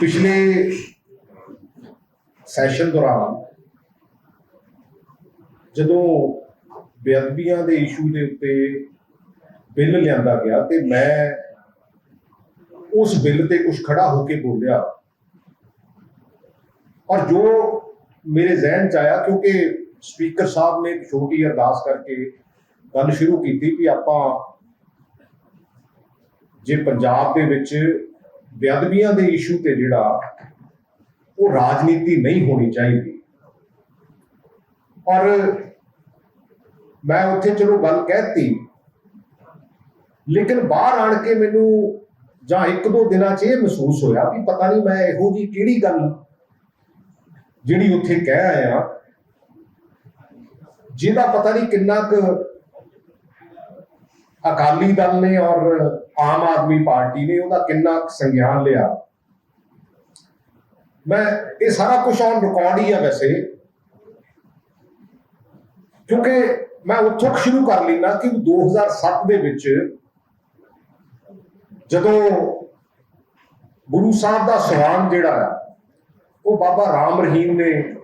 ਪਿਛਲੇ ਸੈਸ਼ਨ ਦੌਰਾਨ ਜਦੋਂ ਬੇਅਦਬੀਆਂ ਦੇ ਇਸ਼ੂ ਦੇ ਉੱਤੇ ਬਿੱਲ ਲਿਆਂਦਾ ਗਿਆ ਤੇ ਮੈਂ ਉਸ ਬਿੱਲ ਤੇ ਕੁਝ ਖੜਾ ਹੋ ਕੇ ਬੋਲਿਆ। ਔਰ ਜੋ ਮੇਰੇ ਜ਼ਿਹਨ ਚ ਆਇਆ, ਕਿਉਂਕਿ ਸਪੀਕਰ ਸਾਹਿਬ ਨੇ ਇੱਕ ਛੋਟੀ ਅਰਦਾਸ ਕਰਕੇ ਗੱਲ ਸ਼ੁਰੂ ਕੀਤੀ ਵੀ ਆਪਾਂ ਜੇ ਪੰਜਾਬ ਦੇ ਵਿੱਚ ਬੇਅਦਬੀਆਂ ਦੇ ਇਸ਼ੂ ਤੇ ਜਿਹੜਾ ਉਹ ਰਾਜਨੀਤੀ ਨਹੀਂ ਹੋਣੀ ਚਾਹੀਦੀ। ਔਰ ਮੈਂ ਉੱਥੇ ਚਲੋ ਗੱਲ ਕਹਿਤੀ। ਲੇਕਿਨ ਬਾਹਰ ਆਣ ਕੇ ਮੈਨੂੰ ਜਾਂ ਇੱਕ ਦੋ ਦਿਨਾਂ 'ਚ ਇਹ ਮਹਿਸੂਸ ਹੋਇਆ ਵੀ ਪਤਾ ਨਹੀਂ ਮੈਂ ਇਹੋ ਜੀ ਕਿਹੜੀ ਗੱਲ ਜਿਹੜੀ ਉੱਥੇ ਕਹਿ ਆਇਆ। ਜਿਹਦਾ ਪਤਾ ਨਹੀਂ ਕਿੰਨਾ ਕੁ ਅਕਾਲੀ ਦਲ ਨੇ ਔਰ ਆਮ ਆਦਮੀ ਪਾਰਟੀ ਨੇ ਉਹਦਾ ਕਿੰਨਾ ਕੁ ਸੰਗਿਆਨ ਲਿਆ। ਮੈਂ ਇਹ ਸਾਰਾ ਕੁਝ ਔਨ ਰਿਕਾਰਡ ਹੀ ਆ ਵੈਸੇ। ਕਿਉਂਕਿ ਮੈਂ ਉੱਥੋਂ ਸ਼ੁਰੂ ਕਰ ਲੈਣਾ ਕਿ 2007 ਦੇ ਵਿੱਚ ਜਦੋਂ ਗੁਰੂ ਸਾਹਿਬ ਦਾ ਸਵਾਨ ਜਿਹੜਾ ਆ, ਉਹ ਬਾਬਾ ਰਾਮ ਰਹੀਮ ਨੇ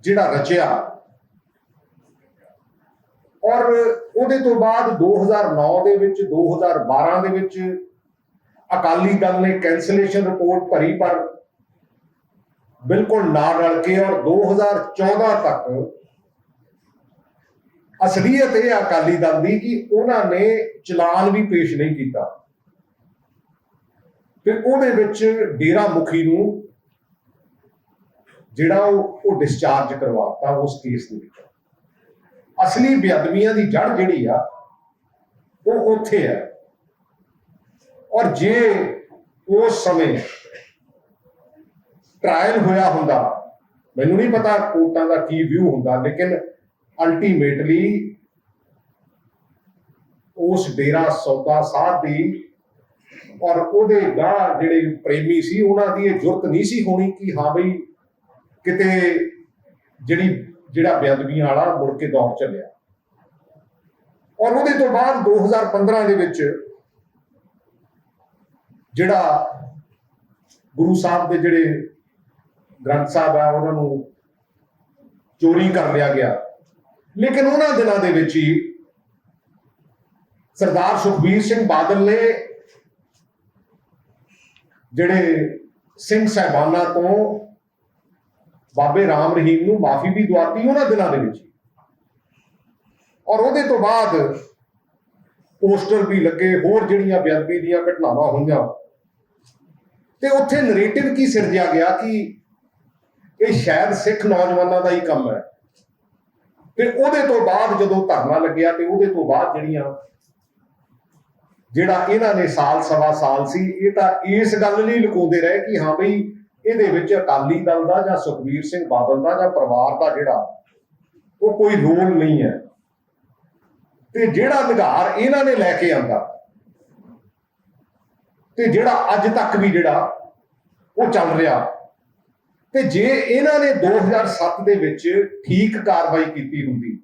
ਜਿਹੜਾ ਰਚਿਆ ਔਰ ਉਹਦੇ ਤੋਂ ਬਾਅਦ 2009 ਦੇ ਵਿੱਚ 2012 ਦੇ ਵਿੱਚ ਅਕਾਲੀ ਦਲ ਨੇ ਕੈਂਸਲੇਸ਼ਨ ਰਿਪੋਰਟ ਭਰੀ, ਪਰ ਬਿਲਕੁਲ ਨਾ ਰਲ ਕੇ ਔਰ 2014 ਤੱਕ ਅਸਲੀਅਤ ਇਹ ਅਕਾਲੀ ਦਲ ਦੀ ਕਿ ਉਹਨਾਂ ਨੇ ਚਲਾਨ ਵੀ ਪੇਸ਼ ਨਹੀਂ ਕੀਤਾ। ਤੇ ਉਹਦੇ ਵਿੱਚ ਡੇਰਾ ਮੁਖੀ ਨੂੰ ਜਿਹੜਾ ਉਹ ਉਹ ਡਿਸਚਾਰਜ ਕਰਵਾਤਾ ਉਸ ਕੇਸ ਦੇ ਵਿੱਚ। ਅਸਲੀ ਬੇਅਦਬੀਆਂ ਦੀ ਜੜ ਜਿਹੜੀ ਆ, ਉਹ ਉੱਥੇ ਹੈ ਔਰ ਜੇ ਉਸ ਸਮੇਂ ਟ੍ਰਾਇਲ ਹੋਇਆ ਹੁੰਦਾ, ਮੈਨੂੰ ਨਹੀਂ ਪਤਾ ਕੋਰਟਾਂ ਦਾ ਕੀ ਵਿਊ ਹੁੰਦਾ, ਲੇਕਿਨ ਅਲਟੀਮੇਟਲੀ ਉਸ ਡੇਰਾ ਸੌਦਾ ਸਾਹਿਬ ਦੀ ਔਰ ਉਹਦੇ ਗਾਹ ਜਿਹੜੇ ਪ੍ਰੇਮੀ ਸੀ, ਉਹਨਾਂ ਦੀ ਇਹ ਜੁਰਤ ਨਹੀਂ ਸੀ ਹੋਣੀ ਕਿ ਹਾਂ ਬਈ ਕਿਤੇ ਜਿਹੜੀ ਜਿਹੜਾ ਬੇਅਦਬੀਆਂ ਵਾਲਾ ਮੁੜ ਕੇ ਦੌਰ ਚੱਲਿਆ। ਔਰ ਉਹਦੇ ਤੋਂ ਬਾਅਦ 2015 ਦੇ ਵਿੱਚ ਜਿਹੜਾ ਗੁਰੂ ਸਾਹਿਬ ਦੇ ਜਿਹੜੇ ਗ੍ਰੰਥ ਸਾਹਿਬ ਆ, ਉਹਨਾਂ ਨੂੰ ਚੋਰੀ ਕਰ ਲਿਆ ਗਿਆ। ਲੇਕਿਨ ਉਹਨਾਂ ਦਿਨਾਂ ਦੇ ਵਿੱਚ ਹੀ ਸਰਦਾਰ ਸੁਖਬੀਰ ਸਿੰਘ ਬਾਦਲ ਨੇ ਜਿਹੜੇ ਸਿੰਘ ਸਹਿਬਾਨਾਂ ਤੋਂ ਬਾਬੇ ਰਾਮ ਰਹੀਮ ਨੂੰ ਮਾਫੀ ਵੀ ਦਵਾਤੀ ਉਹਨਾਂ ਦਿਨਾਂ ਦੇ ਵਿੱਚ। ਔਰ ਉਹਦੇ ਤੋਂ ਬਾਅਦ ਪੋਸਟਰ ਵੀ ਲੱਗੇ, ਹੋਰ ਜਿਹੜੀਆਂ ਬੇਅਦਬੀ ਦੀਆਂ ਘਟਨਾਵਾਂ ਹੋਈਆਂ। ਤੇ ਉੱਥੇ ਨੈਰੇਟਿਵ ਕੀ ਸਿਰਜਿਆ ਗਿਆ ਕਿ ਇਹ ਸ਼ਾਇਦ ਸਿੱਖ ਨੌਜਵਾਨਾਂ ਦਾ ਹੀ ਕੰਮ ਹੈ। ਤੇ ਉਹਦੇ ਤੋਂ ਬਾਅਦ ਜਦੋਂ ਧਰਨਾ ਲੱਗਿਆ ਤੇ ਉਹਦੇ ਤੋਂ ਬਾਅਦ ਜਿਹੜੀਆਂ, ਜਿਹੜਾ ਇਹਨਾਂ ਨੇ ਸਾਲ ਸਵਾ ਸਾਲ ਸੀ, ਇਹ ਤਾਂ ਇਸ ਗੱਲ ਲਈ ਲੁਕਾਉਂਦੇ ਰਹੇ ਕਿ ਹਾਂ ਬਈ ਇਹਦੇ ਵਿੱਚ ਅਕਾਲੀ ਦਲ ਦਾ ਜਾਂ ਸੁਖਬੀਰ ਸਿੰਘ ਬਾਦਲ ਦਾ ਜਾਂ ਪਰਿਵਾਰ ਦਾ ਜਿਹੜਾ, ਉਹ ਕੋਈ ਰੋਲ ਨਹੀਂ ਹੈ। ਤੇ ਜਿਹੜਾ ਅਧਿਕਾਰ ਇਹਨਾਂ ਨੇ ਲੈ ਕੇ ਆਂਦਾ, ਤੇ ਜਿਹੜਾ ਅੱਜ ਤੱਕ ਵੀ ਜਿਹੜਾ, ਉਹ ਚੱਲ ਰਿਹਾ। ਤੇ ਜੇ ਇਹਨਾਂ ਨੇ 2007 ਦੇ ਵਿੱਚ ਠੀਕ ਕਾਰਵਾਈ ਕੀਤੀ ਹੁੰਦੀ,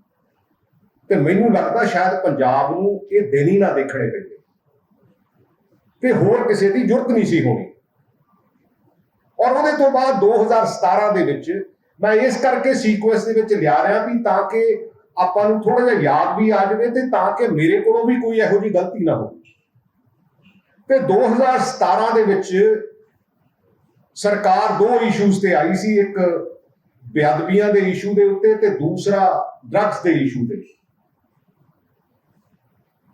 ਤੇ ਮੈਨੂੰ ਲੱਗਦਾ ਸ਼ਾਇਦ ਪੰਜਾਬ ਨੂੰ ਇਹ ਦਿਨ ਹੀ ਨਾ ਦੇਖਣੇ ਪੈਂਦੇ। ਤੇ ਹੋਰ ਕਿਸੇ ਦੀ ਜ਼ਰੂਰਤ ਨਹੀਂ ਸੀ ਹੋਣੀ। ਔਰ ਉਹਦੇ ਤੋਂ ਬਾਅਦ 2017 ਦੇ ਵਿੱਚ ਮੈਂ ਇਸ ਕਰਕੇ ਸੀਕੁਐਂਸ ਦੇ ਵਿੱਚ ਲਿਆ ਰਿਹਾ ਵੀ ਤਾਂ ਕਿ ਆਪਾਂ ਨੂੰ ਥੋੜਾ ਜਿਹਾ ਯਾਦ ਵੀ ਆ ਜਾਵੇ ਤੇ ਤਾਂ ਕਿ ਮੇਰੇ ਕੋਲੋਂ ਵੀ ਕੋਈ ਇਹੋ ਜਿਹੀ ਗਲਤੀ ਨਾ ਹੋਵੇ। ਤੇ 2017 ਦੇ ਵਿੱਚ ਸਰਕਾਰ ਦੋ ਇਸ਼ੂਜ਼ ਤੇ ਆਈ ਸੀ, ਇੱਕ ਬੇਅਦਬੀਆਂ ਦੇ ਇਸ਼ੂ ਦੇ ਉੱਤੇ ਤੇ ਦੂਸਰਾ ਡਰੱਗਸ ਦੇ ਇਸ਼ੂ ਤੇ।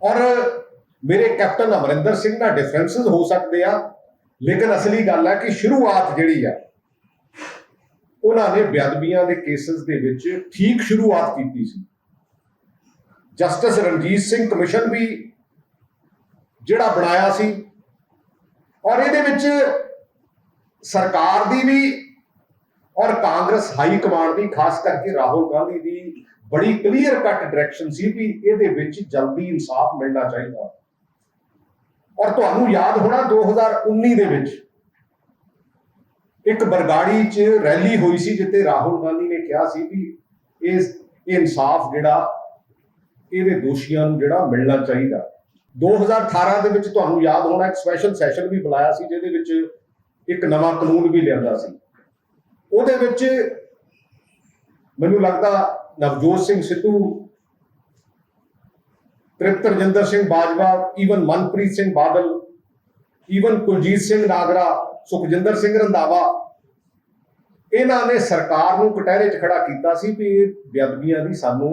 ਔਰ ਮੇਰੇ ਕੈਪਟਨ ਅਮਰਿੰਦਰ ਸਿੰਘ ਨਾਲ ਡਿਫਰੈਂਸਸ ਹੋ ਸਕਦੇ ਆ। ਲੇਕਿਨ ਅਸਲੀ ਗੱਲ ਹੈ ਕਿ ਸ਼ੁਰੂਆਤ ਜਿਹੜੀ ਆ, ਉਹਨਾਂ ਨੇ ਬੇਅਦਬੀਆਂ ਦੇ ਕੇਸਸ ਦੇ ਵਿੱਚ ਠੀਕ ਸ਼ੁਰੂਆਤ ਕੀਤੀ ਸੀ। ਜਸਟਿਸ ਰਣਜੀਤ ਸਿੰਘ ਕਮਿਸ਼ਨ ਵੀ ਜਿਹੜਾ ਬਣਾਇਆ ਸੀ ਔਰ ਇਹਦੇ ਵਿੱਚ ਸਰਕਾਰ ਦੀ ਵੀ ਔਰ ਕਾਂਗਰਸ ਹਾਈ ਕਮਾਂਡ ਦੀ, ਖਾਸ ਕਰਕੇ ਰਾਹੁਲ ਗਾਂਧੀ ਦੀ ਬੜੀ ਕਲੀਅਰ ਕੱਟ ਡਾਇਰੈਕਸ਼ਨ ਸੀ ਵੀ ਇਹਦੇ ਵਿੱਚ ਜਲਦੀ ਇਨਸਾਫ ਮਿਲਣਾ ਚਾਹੀਦਾ। ਔਰ ਤੁਹਾਨੂੰ ਯਾਦ ਹੋਣਾ 2019 ਦੇ ਵਿੱਚ ਇੱਕ ਬਰਗਾੜੀ 'ਚ ਰੈਲੀ ਹੋਈ ਸੀ ਜਿੱਤੇ ਰਾਹੁਲ ਗਾਂਧੀ ਨੇ ਕਿਹਾ ਸੀ ਵੀ ਇਸ ਇਹ ਇਨਸਾਫ ਜਿਹੜਾ, ਇਹਦੇ ਦੋਸ਼ੀਆਂ ਨੂੰ ਜਿਹੜਾ ਮਿਲਣਾ ਚਾਹੀਦਾ। 2018 ਦੇ ਵਿੱਚ ਤੁਹਾਨੂੰ ਯਾਦ ਹੋਣਾ, ਇੱਕ ਸਪੈਸ਼ਲ ਸੈਸ਼ਨ ਵੀ ਬੁਲਾਇਆ ਸੀ, ਜਿਹਦੇ ਵਿੱਚ ਇੱਕ ਨਵਾਂ ਕਾਨੂੰਨ ਵੀ ਲਿਆਂਦਾ ਸੀ। ਉਹਦੇ ਵਿੱਚ ਮੈਨੂੰ ਲੱਗਦਾ ਨਵਜੋਤ ਸਿੰਘ ਸਿੱਧੂ ਤ੍ਰਿਪਤ ਰਜਿੰਦਰ ਸਿੰਘ ਬਾਜਵਾ ਈਵਨ ਮਨਪ੍ਰੀਤ ਸਿੰਘ ਬਾਦਲ ਈਵਨ ਕੁਲਜੀਤ ਸਿੰਘ ਨਾਗਰਾ, ਸੁਖਜਿੰਦਰ ਸਿੰਘ ਰੰਧਾਵਾ, ਇਹਨਾਂ ਨੇ ਸਰਕਾਰ ਨੂੰ ਕਟਹਿਰੇ 'ਚ ਖੜਾ ਕੀਤਾ ਸੀ ਵੀ ਇਹ ਬੇਅਦਬੀਆਂ ਦੀ ਸਾਨੂੰ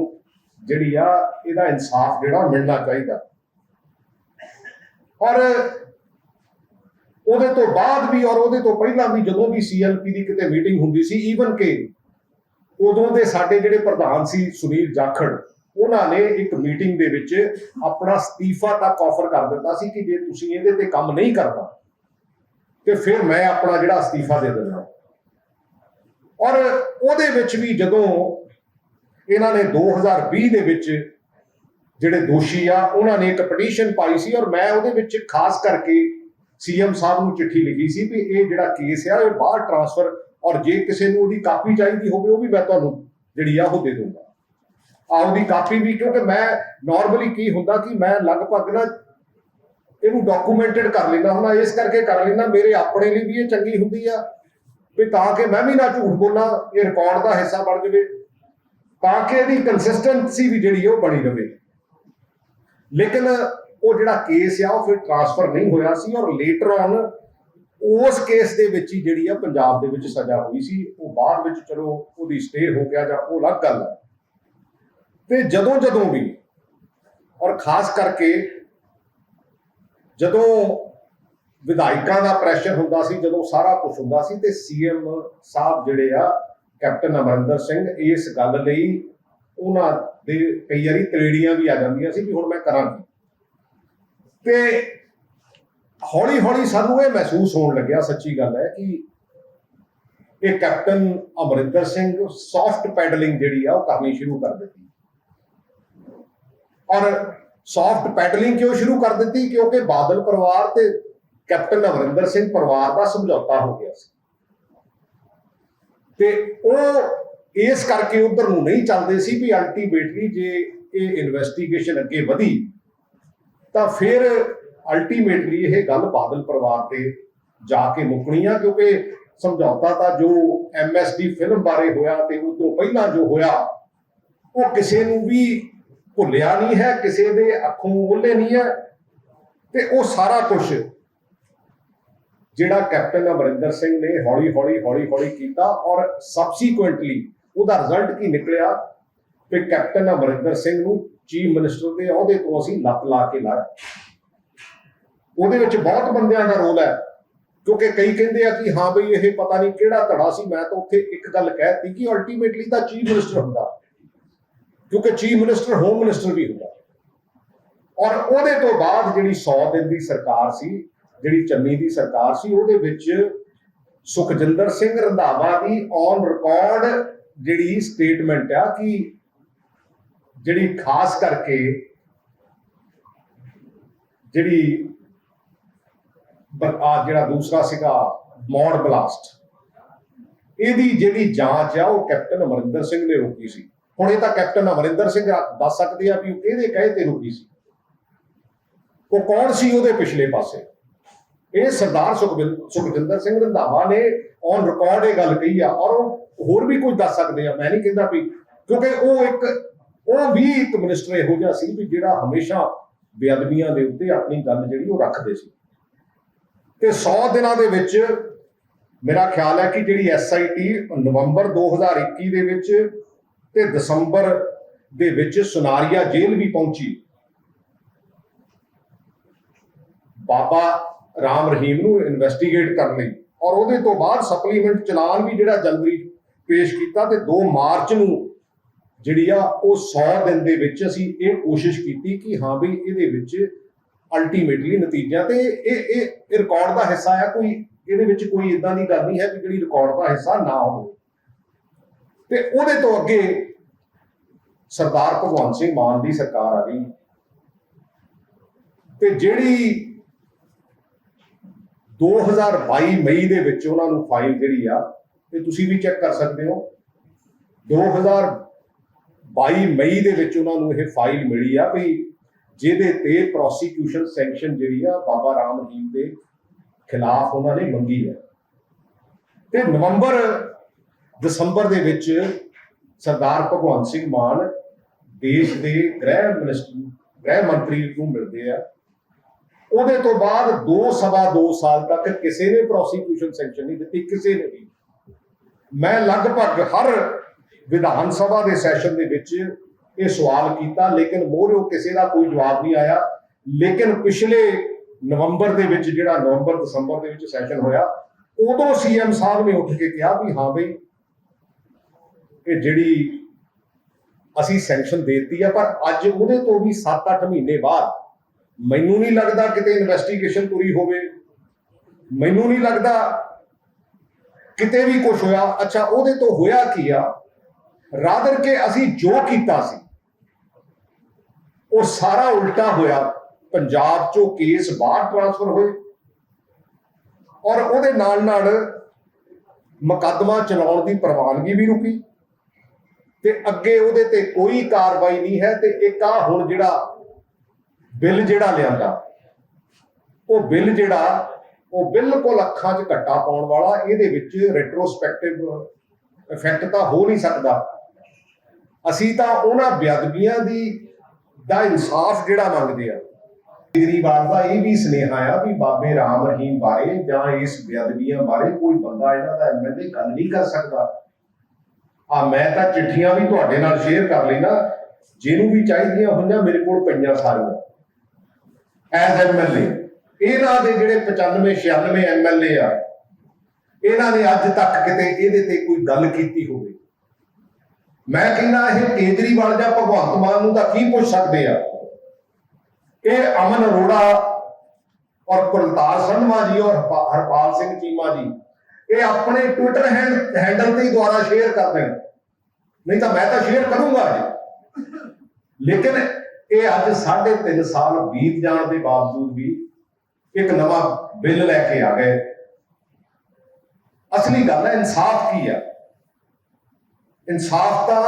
ਜਿਹੜੀ ਆ, ਇਹਦਾ ਇਨਸਾਫ ਜਿਹੜਾ ਉਹ ਮਿਲਣਾ ਚਾਹੀਦਾ। ਔਰ ਉਹਦੇ ਤੋਂ ਬਾਅਦ ਵੀ ਔਰ ਉਹਦੇ ਤੋਂ ਪਹਿਲਾਂ ਵੀ ਜਦੋਂ ਵੀ ਸੀਐਲਪੀ ਦੀ ਕਿਤੇ ਮੀਟਿੰਗ ਹੁੰਦੀ ਸੀ ਈਵਨ ਕਿ ਉਦੋਂ ਦੇ ਸਾਡੇ ਜਿਹੜੇ ਪ੍ਰਧਾਨ ਸੀ ਸੁਨੀਲ ਜਾਖੜ ਉਹਨਾਂ ਨੇ ਇੱਕ ਮੀਟਿੰਗ ਦੇ ਵਿੱਚ ਆਪਣਾ ਅਸਤੀਫਾ ਤੱਕ ਆਫਰ ਕਰ ਦਿੱਤਾ ਸੀ ਕਿ ਜੇ ਤੁਸੀਂ ਇਹਦੇ ਤੇ ਕੰਮ ਨਹੀਂ ਕਰਨਾ, ਤੇ ਫਿਰ ਮੈਂ ਆਪਣਾ ਜਿਹੜਾ ਅਸਤੀਫਾ ਦੇ ਦਿੰਦਾ। ਔਰ ਉਹਦੇ ਵਿੱਚ ਵੀ ਜਦੋਂ ਇਹਨਾਂ ਨੇ 2020 ਦੇ ਵਿੱਚ ਜਿਹੜੇ ਦੋਸ਼ੀ ਆ, ਉਹਨਾਂ ਨੇ ਇੱਕ ਪਟੀਸ਼ਨ ਪਾਈ ਸੀ ਔਰ ਮੈਂ ਉਹਦੇ ਵਿੱਚ ਖਾਸ ਕਰਕੇ ਸੀਐਮ ਸਾਹਿਬ ਨੂੰ ਚਿੱਠੀ ਲਿਖੀ ਸੀ ਵੀ ਇਹ ਜਿਹੜਾ ਕੇਸ ਆ, ਇਹ ਬਾਹਰ ਟ੍ਰਾਂਸਫਰ ਔਰ ਜੇ ਕਿਸੇ ਨੂੰ ਉਹਦੀ ਕਾਪੀ ਚਾਹੀਦੀ ਹੋਵੇ, ਉਹ ਵੀ ਮੈਂ ਤੁਹਾਨੂੰ ਜਿਹੜੀ ਆ ਉਹ ਦੇ ਦੂੰਗਾ ਆਪਦੀ ਕਾਪੀ ਵੀ, ਕਿਉਂਕਿ ਮੈਂ ਨਾਰਮਲੀ ਕੀ ਹੁੰਦਾ ਕਿ ਮੈਂ ਲਗਭਗ ਨਾ ਇਹਨੂੰ ਡਾਕੂਮੈਂਟਡ ਕਰ ਲੈਂਦਾ ਹੁੰਦਾ, ਇਸ ਕਰਕੇ ਕਰ ਲੈਂਦਾ, ਮੇਰੇ ਆਪਣੇ ਲਈ ਵੀ ਇਹ ਚੰਗੀ ਹੁੰਦੀ ਆ। ਵੀ ਤਾਂ ਕਿ ਮੈਂ ਵੀ ਨਾ ਝੂਠ ਬੋਲਾਂ, ਇਹ ਰਿਕਾਰਡ ਦਾ ਹਿੱਸਾ ਬਣ ਜਾਵੇ, ਤਾਂ ਕਿ ਇਹਦੀ ਕੰਸਿਸਟੈਂਸੀ ਵੀ ਜਿਹੜੀ ਉਹ ਬਣੀ ਰਵੇ। ਲੇਕਿਨ ਉਹ ਜਿਹੜਾ ਕੇਸ ਆ, ਉਹ ਫਿਰ ਟ੍ਰਾਂਸਫਰ ਨਹੀਂ ਹੋਇਆ ਸੀ ਔਰ ਲੇਟਰ ਔਨ ਉਸ ਕੇਸ ਦੇ ਵਿੱਚ ਹੀ ਜਿਹੜੀ ਆ ਪੰਜਾਬ ਦੇ ਵਿੱਚ ਸਜ਼ਾ ਹੋਈ ਸੀ, ਉਹ ਬਾਅਦ ਵਿੱਚ ਚਲੋ ਉਹਦੀ ਸਟੇ ਹੋ ਗਿਆ ਜਾਂ ਉਹ ਅਲੱਗ ਗੱਲ ਹੈ ਤੇ ਜਦੋਂ ਜਦੋਂ ਵੀ, ਔਰ ਖਾਸ ਕਰਕੇ ਜਦੋਂ ਵਿਧਾਇਕਾਂ ਦਾ ਪ੍ਰੈਸ਼ਰ ਹੁੰਦਾ ਸੀ, ਜਦੋਂ ਸਾਰਾ ਕੁਝ ਹੁੰਦਾ ਸੀ, ਤੇ ਸੀਐਮ ਸਾਹਿਬ ਜਿਹੜੇ ਆ, ਕੈਪਟਨ ਅਮਰਿੰਦਰ ਸਿੰਘ, ਇਸ ਗੱਲ ਲਈ ਉਹਨਾਂ ਦੇ ਕਈ ਵਾਰੀ ਤਲੇੜੀਆਂ ਵੀ ਆ ਜਾਂਦੀਆਂ ਸੀ ਵੀ ਹੁਣ ਮੈਂ ਕਰਾਂ ਕੀ। ਤੇ ਹੌਲੀ ਹੌਲੀ ਸਾਨੂੰ ਇਹ ਮਹਿਸੂਸ ਹੋਣ ਲੱਗਿਆ, ਸੱਚੀ ਗੱਲ ਹੈ ਕਿ ਇਹ captain Amarinder Singh soft pedalling ਜਿਹੜੀ ਆ, ਉਹ ਕਰਨੀ ਸ਼ੁਰੂ ਕਰ ਦਿੱਤੀ। ਔਰ ਸੌਫਟ ਪੈਡਲਿੰਗ ਕਿਉਂ ਸ਼ੁਰੂ ਕਰ ਦਿੱਤੀ? ਕਿਉਂਕਿ ਬਾਦਲ ਪਰਿਵਾਰ ਤੇ ਕੈਪਟਨ ਅਮਰਿੰਦਰ ਸਿੰਘ ਪਰਿਵਾਰ ਦਾ ਸਮਝੌਤਾ ਹੋ ਗਿਆ ਸੀ। ਤੇ ਉਹ ਇਸ ਕਰਕੇ ਉਧਰ ਨੂੰ ਨਹੀਂ ਚੱਲਦੇ ਸੀ ਵੀ ਅਲਟੀਮੇਟਲੀ ਜੇ ਇਹ ਇਨਵੈਸਟੀਗੇਸ਼ਨ ਅੱਗੇ ਵਧੀ, ਤਾਂ ਫਿਰ ਅਲਟੀਮੇਟਲੀ ਇਹ ਗੱਲ ਬਾਦਲ ਪਰਿਵਾਰ ਤੇ ਜਾ ਕੇ ਮੁੱਕਣੀ ਆ, ਕਿਉਂਕਿ ਸਮਝੌਤਾ ਤਾਂ ਜੋ ਐਮਐਸਡੀ ਫਿਲਮ ਬਾਰੇ ਹੋਇਆ ਤੇ ਉਸ ਤੋਂ ਪਹਿਲਾਂ ਜੋ ਹੋਇਆ, ਉਹ ਕਿਸੇ ਨੂੰ ਵੀ ਭੁੱਲਿਆ ਨਹੀਂ ਹੈ, ਕਿਸੇ ਦੇ ਅੱਖੋਂ ਉਹਲੇ ਨਹੀਂ ਹੈ। ਤੇ ਉਹ ਸਾਰਾ ਕੁਝ ਜਿਹੜਾ ਕੈਪਟਨ ਅਮਰਿੰਦਰ ਸਿੰਘ ਨੇ ਹੌਲੀ ਹੌਲੀ ਹੌਲੀ ਹੌਲੀ ਕੀਤਾ ਔਰ ਸਬਸੀਕੁਐਂਟਲੀ ਉਹਦਾ ਰਿਜ਼ਲਟ ਕੀ ਨਿਕਲਿਆ? ਕਿ ਕੈਪਟਨ ਅਮਰਿੰਦਰ ਸਿੰਘ ਨੂੰ ਚੀਫ ਮਿਨਿਸਟਰ ਦੇ ਅਹੁਦੇ ਤੋਂ ਅਸੀਂ ਲੱਤ ਲਾ ਕੇ ਲਾਇਆ। ਉਹਦੇ ਵਿੱਚ ਬਹੁਤ ਬੰਦਿਆਂ ਦਾ ਰੋਲ ਹੈ, ਕਿਉਂਕਿ ਕਈ ਕਹਿੰਦੇ ਆ ਕਿ ਹਾਂ ਬਈ ਇਹ ਪਤਾ ਨਹੀਂ ਕਿਹੜਾ ਧੜਾ ਸੀ, ਮੈਂ ਤਾਂ ਉੱਥੇ ਇੱਕ ਗੱਲ ਕਹਿਤੀ ਕਿ ਅਲਟੀਮੇਟਲੀ ਤਾਂ ਚੀਫ ਮਿਨਿਸਟਰ ਹੁੰਦਾ। ਕਿਉਂਕਿ ਚੀਫ ਮਿਨਿਸਟਰ, ਹੋਮ ਮਿਨਿਸਟਰ ਵੀ ਹੁੰਦਾ ਔਰ ਉਹਦੇ ਤੋਂ ਬਾਅਦ ਜਿਹੜੀ 100 ਦਿਨ ਦੀ ਸਰਕਾਰ ਸੀ, ਜਿਹੜੀ ਚੰਨੀ ਦੀ ਸਰਕਾਰ ਸੀ, ਉਹਦੇ ਵਿੱਚ ਸੁਖਜਿੰਦਰ ਸਿੰਘ ਰੰਧਾਵਾ ਦੀ ਔਨ ਰਿਕਾਰਡ ਜਿਹੜੀ ਸਟੇਟਮੈਂਟ ਆ ਕਿ ਜਿਹੜੀ ਖਾਸ ਕਰਕੇ ਜਿਹੜੀ ਆ ਜਿਹੜਾ ਦੂਸਰਾ ਸੀਗਾ, ਮੌੜ ਬਲਾਸਟ, ਇਹਦੀ ਜਿਹੜੀ ਜਾਂਚ ਆ, ਉਹ ਕੈਪਟਨ ਅਮਰਿੰਦਰ ਸਿੰਘ ਨੇ ਰੋਕੀ ਸੀ। ਹੁਣ ਇਹ ਤਾਂ ਕੈਪਟਨ ਅਮਰਿੰਦਰ ਸਿੰਘ ਦੱਸ ਸਕਦੇ ਆ ਵੀ ਉਹ ਕਿਹਦੇ ਕਹੇ ਤੇ ਰੁਕੀ ਸੀ। ਉਹ ਕੌਣ ਸੀ ਉਹਦੇ ਪਿਛਲੇ ਪਾਸੇ? ਇਹ ਸਰਦਾਰ ਸੁਖਜਿੰਦਰ ਸਿੰਘ ਰੰਧਾਵਾ ਨੇ ਔਨ ਰਿਕਾਰਡ ਇਹ ਗੱਲ ਕਹੀ ਆ, ਔਰ ਉਹ ਹੋਰ ਵੀ ਕੁਝ ਦੱਸ ਸਕਦੇ ਆ। ਮੈਂ ਨਹੀਂ ਕਹਿੰਦਾ ਵੀ, ਕਿਉਂਕਿ ਉਹ ਇੱਕ, ਉਹ ਵੀ ਇੱਕ ਮਿਨਿਸਟਰ ਇਹੋ ਜਿਹਾ ਸੀ ਵੀ ਜਿਹੜਾ ਹਮੇਸ਼ਾ ਬੇਅਦਬੀਆਂ ਦੇ ਉੱਤੇ ਆਪਣੀ ਗੱਲ ਜਿਹੜੀ ਉਹ ਰੱਖਦੇ ਸੀ। ਤੇ 100 ਦਿਨਾਂ ਦੇ ਵਿੱਚ ਮੇਰਾ ਖਿਆਲ ਹੈ ਕਿ ਜਿਹੜੀ ਐਸਆਈਟੀ ਨਵੰਬਰ 2021 ਦੇ ਵਿੱਚ ਤੇ ਦਸੰਬਰ ਦੇ ਵਿੱਚ ਸੁਨਾਰੀਆ ਜੇਲ੍ਹ ਵੀ ਪਹੁੰਚੀ। ਬਾਬਾ ਰਾਮ ਰਹੀਮ ਨੂੰ ਇਨਵੈਸਟੀਗੇਟ ਕਰਨ ਲਈ। ਔਰ ਉਹਦੇ ਤੋਂ ਬਾਅਦ ਸਪਲੀਮੈਂਟ ਚਲਾਨ ਵੀ ਜਿਹੜਾ ਜਨਵਰੀ ਪੇਸ਼ ਕੀਤਾ ਤੇ 2 ਮਾਰਚ ਨੂੰ ਜਿਹੜੀ ਆ ਉਹ 100 ਦਿਨ ਦੇ ਵਿੱਚ ਅਸੀਂ ਇਹ ਕੋਸ਼ਿਸ਼ ਕੀਤੀ ਕਿ ਹਾਂ ਵੀ ਇਹਦੇ ਵਿੱਚ ਅਲਟੀਮੇਟਲੀ ਨਤੀਜਾ ਤੇ ਇਹ ਇਹ ਰਿਕਾਰਡ ਦਾ ਹਿੱਸਾ ਹੈ ਕੋਈ ਇਹਦੇ ਵਿੱਚ ਕੋਈ ਇਦਾਂ ਦੀ ਗੱਲ ਨਹੀਂ ਹੈ ਕਿ ਜਿਹੜੀ ਰਿਕਾਰਡ ਦਾ ਹਿੱਸਾ ਨਾ ਹੋਵੇ। ਤੇ ਉਹਦੇ ਤੋਂ ਅੱਗੇ ਸਰਦਾਰ ਭਗਵੰਤ ਸਿੰਘ ਮਾਨ ਦੀ ਸਰਕਾਰ ਆ ਗਈ। ਤੇ ਜਿਹੜੀ 2022 ਮਈ ਦੇ ਵਿੱਚ ਉਹਨਾਂ ਨੂੰ ਫਾਈਲ ਜਿਹੜੀ ਆ ਤੇ ਤੁਸੀਂ ਵੀ ਚੈੱਕ ਕਰ ਸਕਦੇ ਹੋ। 2022 ਮਈ ਦੇ ਵਿੱਚ ਉਹਨਾਂ ਨੂੰ ਇਹ ਫਾਈਲ ਮਿਲੀ ਆ ਵੀ ਜਿਹਦੇ ਤੇ ਪ੍ਰੋਸੀਕਿਊਸ਼ਨ ਸੈਂਕਸ਼ਨ ਜਿਹੜੀ ਆ ਬਾਬਾ ਰਾਮ ਰਹੀਮ ਦੇ ਖਿਲਾਫ ਉਹਨਾਂ ਨੇ ਮੰਗੀ ਹੈ ਤੇ ਨਵੰਬਰ ਦਸੰਬਰ ਦੇ ਵਿੱਚ ਸਰਦਾਰ ਭਗਵੰਤ ਸਿੰਘ ਮਾਨ ਦੇਸ਼ ਦੇ ਗ੍ਰਹਿ ਮਿਨਿਸਟਰ, ਗ੍ਰਹਿ ਮੰਤਰੀ ਨੂੰ ਮਿਲਦੇ ਆ। ਉਹਦੇ ਤੋਂ ਬਾਅਦ 2 ਸਵਾ 2 ਸਾਲ ਤੱਕ ਕਿਸੇ ਨੇ ਪ੍ਰੋਸੀਕਿਊਸ਼ਨ ਸੈਂਕਸ਼ਨ ਨਹੀਂ ਦਿੱਤੀ, ਕਿਸੇ ਨੇ ਵੀ। ਮੈਂ ਲਗਭਗ ਹਰ ਵਿਧਾਨ ਸਭਾ ਦੇ ਸੈਸ਼ਨ ਦੇ ਵਿੱਚ ਇਹ ਸਵਾਲ ਕੀਤਾ, ਲੇਕਿਨ ਮੋਹਰਿਓ ਕਿਸੇ ਦਾ ਕੋਈ ਜਵਾਬ ਨਹੀਂ ਆਇਆ। ਲੇਕਿਨ ਪਿਛਲੇ ਨਵੰਬਰ ਦੇ ਵਿੱਚ ਜਿਹੜਾ ਨਵੰਬਰ ਦਸੰਬਰ ਦੇ ਵਿੱਚ ਸੈਸ਼ਨ ਹੋਇਆ, ਉਦੋਂ ਸੀਐਮ ਸਾਹਿਬ ਨੇ ਉੱਠ ਕੇ ਕਿਹਾ ਵੀ ਹਾਂ ਬਈ ਇਹ ਜਿਹੜੀ ਅਸੀਂ ਸੈਂਕਸ਼ਨ ਦੇ ਦਿੱਤੀ ਆ, ਪਰ ਅੱਜ ਉਹਦੇ ਤੋਂ ਵੀ 7-8 ਮਹੀਨੇ ਬਾਅਦ ਮੈਨੂੰ ਨਹੀਂ ਲੱਗਦਾ ਕਿਤੇ ਇਨਵੈਸਟੀਗੇਸ਼ਨ ਪੂਰੀ ਹੋਵੇ। ਮੈਨੂੰ ਨਹੀਂ ਲੱਗਦਾ ਕਿਤੇ ਵੀ ਕੁਝ ਹੋਇਆ। ਅੱਛਾ, ਉਹਦੇ ਤੋਂ ਹੋਇਆ ਕੀ ਆ? ਰਾਦਰ ਕੇ ਅਸੀਂ ਜੋ ਕੀਤਾ ਸੀ, ਉਹ ਸਾਰਾ ਉਲਟਾ ਹੋਇਆ। ਪੰਜਾਬ ਚੋਂ ਕੇਸ ਬਾਹਰ ਟ੍ਰਾਂਸਫਰ ਹੋਏ ਔਰ ਉਹਦੇ ਨਾਲ ਨਾਲ ਮੁਕੱਦਮਾ ਚਲਾਉਣ ਦੀ ਪ੍ਰਵਾਨਗੀ ਵੀ ਰੁਕੀ। ਤੇ ਅੱਗੇ ਉਹਦੇ ਤੇ ਕੋਈ ਕਾਰਵਾਈ ਨਹੀਂ ਹੈ ਤੇ ਇੱਕ ਆ ਹੁਣ ਜਿਹੜਾ ਬਿੱਲ ਜਿਹੜਾ ਲਿਆਂਦਾ, ਉਹ ਬਿੱਲ ਜਿਹੜਾ, ਉਹ ਬਿਲਕੁਲ ਅੱਖਾਂ 'ਚ ਘੱਟਾ ਪਾਉਣ ਵਾਲਾ, ਇਹਦੇ ਵਿੱਚ ਰੈਟਰੋਸਪੈਕਟਿਵ ਇਫੈਕਟ ਤਾਂ ਹੋ ਨਹੀਂ ਸਕਦਾ। ਅਸੀਂ ਤਾਂ ਉਹਨਾਂ ਬੇਅਦਬੀਆਂ ਦੀ, ਦਾ ਇਨਸਾਫ ਜਿਹੜਾ ਮੰਗਦੇ ਆ। ਕੇਜਰੀਵਾਲ ਦਾ ਇਹ ਵੀ ਸੁਨੇਹਾ ਆ ਵੀ ਬਾਬੇ ਰਾਮ ਰਹੀਮ ਬਾਰੇ ਜਾਂ ਇਸ ਬੇਅਦਬੀਆਂ ਬਾਰੇ ਕੋਈ ਬੰਦਾ ਇਹਨਾਂ ਦਾ ਐਮਐਲਏ ਗੱਲ ਨਹੀਂ ਕਰ ਸਕਦਾ। ਆ ਮੈਂ ਤਾਂ ਚਿੱਠੀਆਂ ਵੀ ਤੁਹਾਡੇ ਨਾਲ ਸ਼ੇਅਰ ਕਰ ਲੈਣਾ ਜਿਹਨੂੰ ਵੀ ਚਾਹੀਦੀਆਂ ਹੋਈਆਂ ਮੇਰੇ ਕੋਲ ਪਈਆਂ ਸਾਰੀਆਂ। ਐਜ਼ ਐਮਐਲਏ ਇਹਨਾਂ ਦੇ ਜਿਹੜੇ 95 96 ਐਮਐਲਏ ਆ, ਇਹਨਾਂ ਨੇ ਅੱਜ ਤੱਕ ਕਿਤੇ ਇਹਦੇ ਤੇ ਕੋਈ ਗੱਲ ਕੀਤੀ ਹੋਵੇ। ਮੈਂ ਕਹਿੰਦਾ, ਇਹ ਕੇਜਰੀਵਾਲ ਜਾਂ ਭਗਵੰਤ ਮਾਨ ਨੂੰ ਤਾਂ ਕੀ ਪੁੱਛ ਸਕਦੇ ਆ? ਇਹ ਅਮਨ ਅਰੋੜਾ ਔਰ ਕੁਲਤਾਰ ਸੰਧਵਾ ਜੀ ਔਰ ਹਰਪਾਲ ਸਿੰਘ ਚੀਮਾ ਜੀ ਇਹ ਆਪਣੇ ਟਵਿੱਟਰ ਹੈਂਡਲ ਤੇ ਦੁਆਰਾ ਸ਼ੇਅਰ ਕਰ ਦੇਣ। ਨਹੀਂ ਤਾਂ ਮੈਂ ਤਾਂ ਸ਼ੇਅਰ ਕਰੂੰਗਾ ਜੀ ਲੇਕਿਨ ਇਹ ਅੱਜ 3.5 ਸਾਲ ਬੀਤ ਜਾਣ ਦੇ ਬਾਵਜੂਦ ਵੀ ਇੱਕ ਨਵਾਂ ਬਿੱਲ ਲੈ ਕੇ ਆ ਗਏ। ਅਸਲੀ ਗੱਲ ਹੈ, ਇਨਸਾਫ ਕੀ ਹੈ ਇਨਸਾਫ ਤਾਂ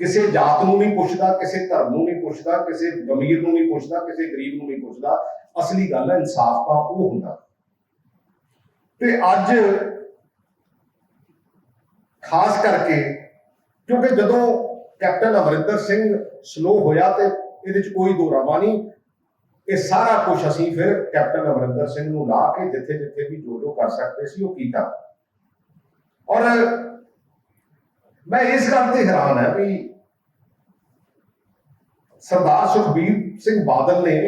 ਕਿਸੇ ਜਾਤ ਨੂੰ ਨਹੀਂ ਪੁੱਛਦਾ, ਕਿਸੇ ਧਰਮ ਨੂੰ ਨਹੀਂ ਪੁੱਛਦਾ, ਕਿਸੇ ਗਮੀਰ ਨੂੰ ਨਹੀਂ ਪੁੱਛਦਾ, ਕਿਸੇ ਗਰੀਬ ਨੂੰ ਨਹੀਂ ਪੁੱਛਦਾ। ਅਸਲੀ ਗੱਲ ਹੈ, ਇਨਸਾਫ ਤਾਂ ਉਹ ਹੁੰਦਾ। ਤੇ ਅੱਜ ਖਾਸ ਕਰਕੇ ਕਿਉਂਕਿ ਜਦੋਂ ਕੈਪਟਨ ਅਮਰਿੰਦਰ ਸਿੰਘ ਸਲੋ ਹੋਇਆ ਤੇ ਇਹਦੇ ਚ ਕੋਈ ਦੋ ਰਾਮਾ ਨਹੀਂ, ਇਹ ਸਾਰਾ ਕੁਝ ਅਸੀਂ ਫਿਰ ਕੈਪਟਨ ਅਮਰਿੰਦਰ ਸਿੰਘ ਨੂੰ ਲਾ ਕੇ ਜਿੱਥੇ ਜਿੱਥੇ ਵੀ ਜੋ ਜੋ ਕਰ ਸਕਦੇ ਸੀ ਉਹ ਕੀਤਾ। ਔਰ ਮੈਂ ਇਸ ਗੱਲ ਤੇ ਹੈਰਾਨ ਹਾਂ ਵੀ ਸਰਦਾਰ ਸੁਖਬੀਰ ਸਿੰਘ ਬਾਦਲ ਨੇ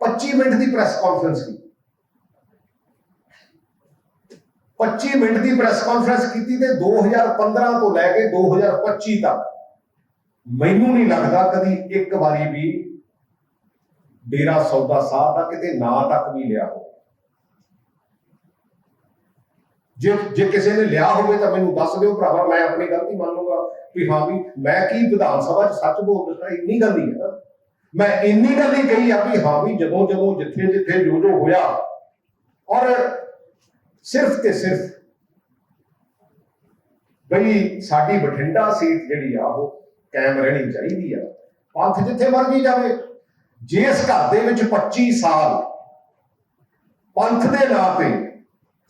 25 ਮਿੰਟ ਦੀ ਪ੍ਰੈਸ ਕਾਨਫਰੰਸ ਕੀਤੀ। 25 ਮਿੰਟ ਦੀ ਪ੍ਰੈਸ ਕਾਨਫਰੰਸ ਕੀਤੀ ਤੇ 2015 ਤੋਂ ਲੈ ਕੇ 2025 ਤੱਕ। ਮੈਨੂੰ ਨਹੀਂ ਲੱਗਦਾ ਕਦੀ ਇੱਕ ਵਾਰੀ ਵੀ ਡੇਰਾ ਸੌਦਾ ਸਾਹਿਬ ਦਾ ਕਿਤੇ ਨਾਂ ਤੱਕ ਵੀ ਲਿਆ ਹੋ ਜੇ ਜੇ ਕਿਸੇ ਨੇ ਲਿਆ ਹੋਵੇ ਤਾਂ ਮੈਨੂੰ ਦੱਸ ਦਿਓ ਭਰਾਵਾ, ਮੈਂ ਆਪਣੀ ਗਲਤੀ ਮੰਨ ਲੂੰਗਾ ਵੀ ਹਾਂ ਵੀ ਮੈਂ ਕੀ ਵਿਧਾਨ ਸਭਾ 'ਚ ਸੱਚ ਬੋਲ ਦਿੱਤਾ, ਇੰਨੀ ਗੱਲ ਹੀ ਹੈ। ਨਾ ਮੈਂ ਇੰਨੀ ਗੱਲ ਹੀ ਕਹੀ ਆ ਵੀ ਹਾਂ ਵੀ ਜਦੋਂ ਜਦੋਂ ਜਿੱਥੇ ਜਿੱਥੇ ਜੋ ਜੋ ਹੋਇਆ ਔਰ ਸਿਰਫ ਤੇ ਸਿਰਫ ਬਈ ਸਾਡੀ ਬਠਿੰਡਾ ਸੀਟ ਜਿਹੜੀ ਆ, ਉਹ ਕਾਇਮ ਰਹਿਣੀ ਚਾਹੀਦੀ ਆ। ਪੰਥ ਜਿੱਥੇ ਮਰਜ਼ੀ ਜਾਵੇ। ਜਿਸ ਘਰ ਦੇ ਵਿੱਚ 25 ਸਾਲ ਪੰਥ ਦੇ ਨਾਂ ਤੇ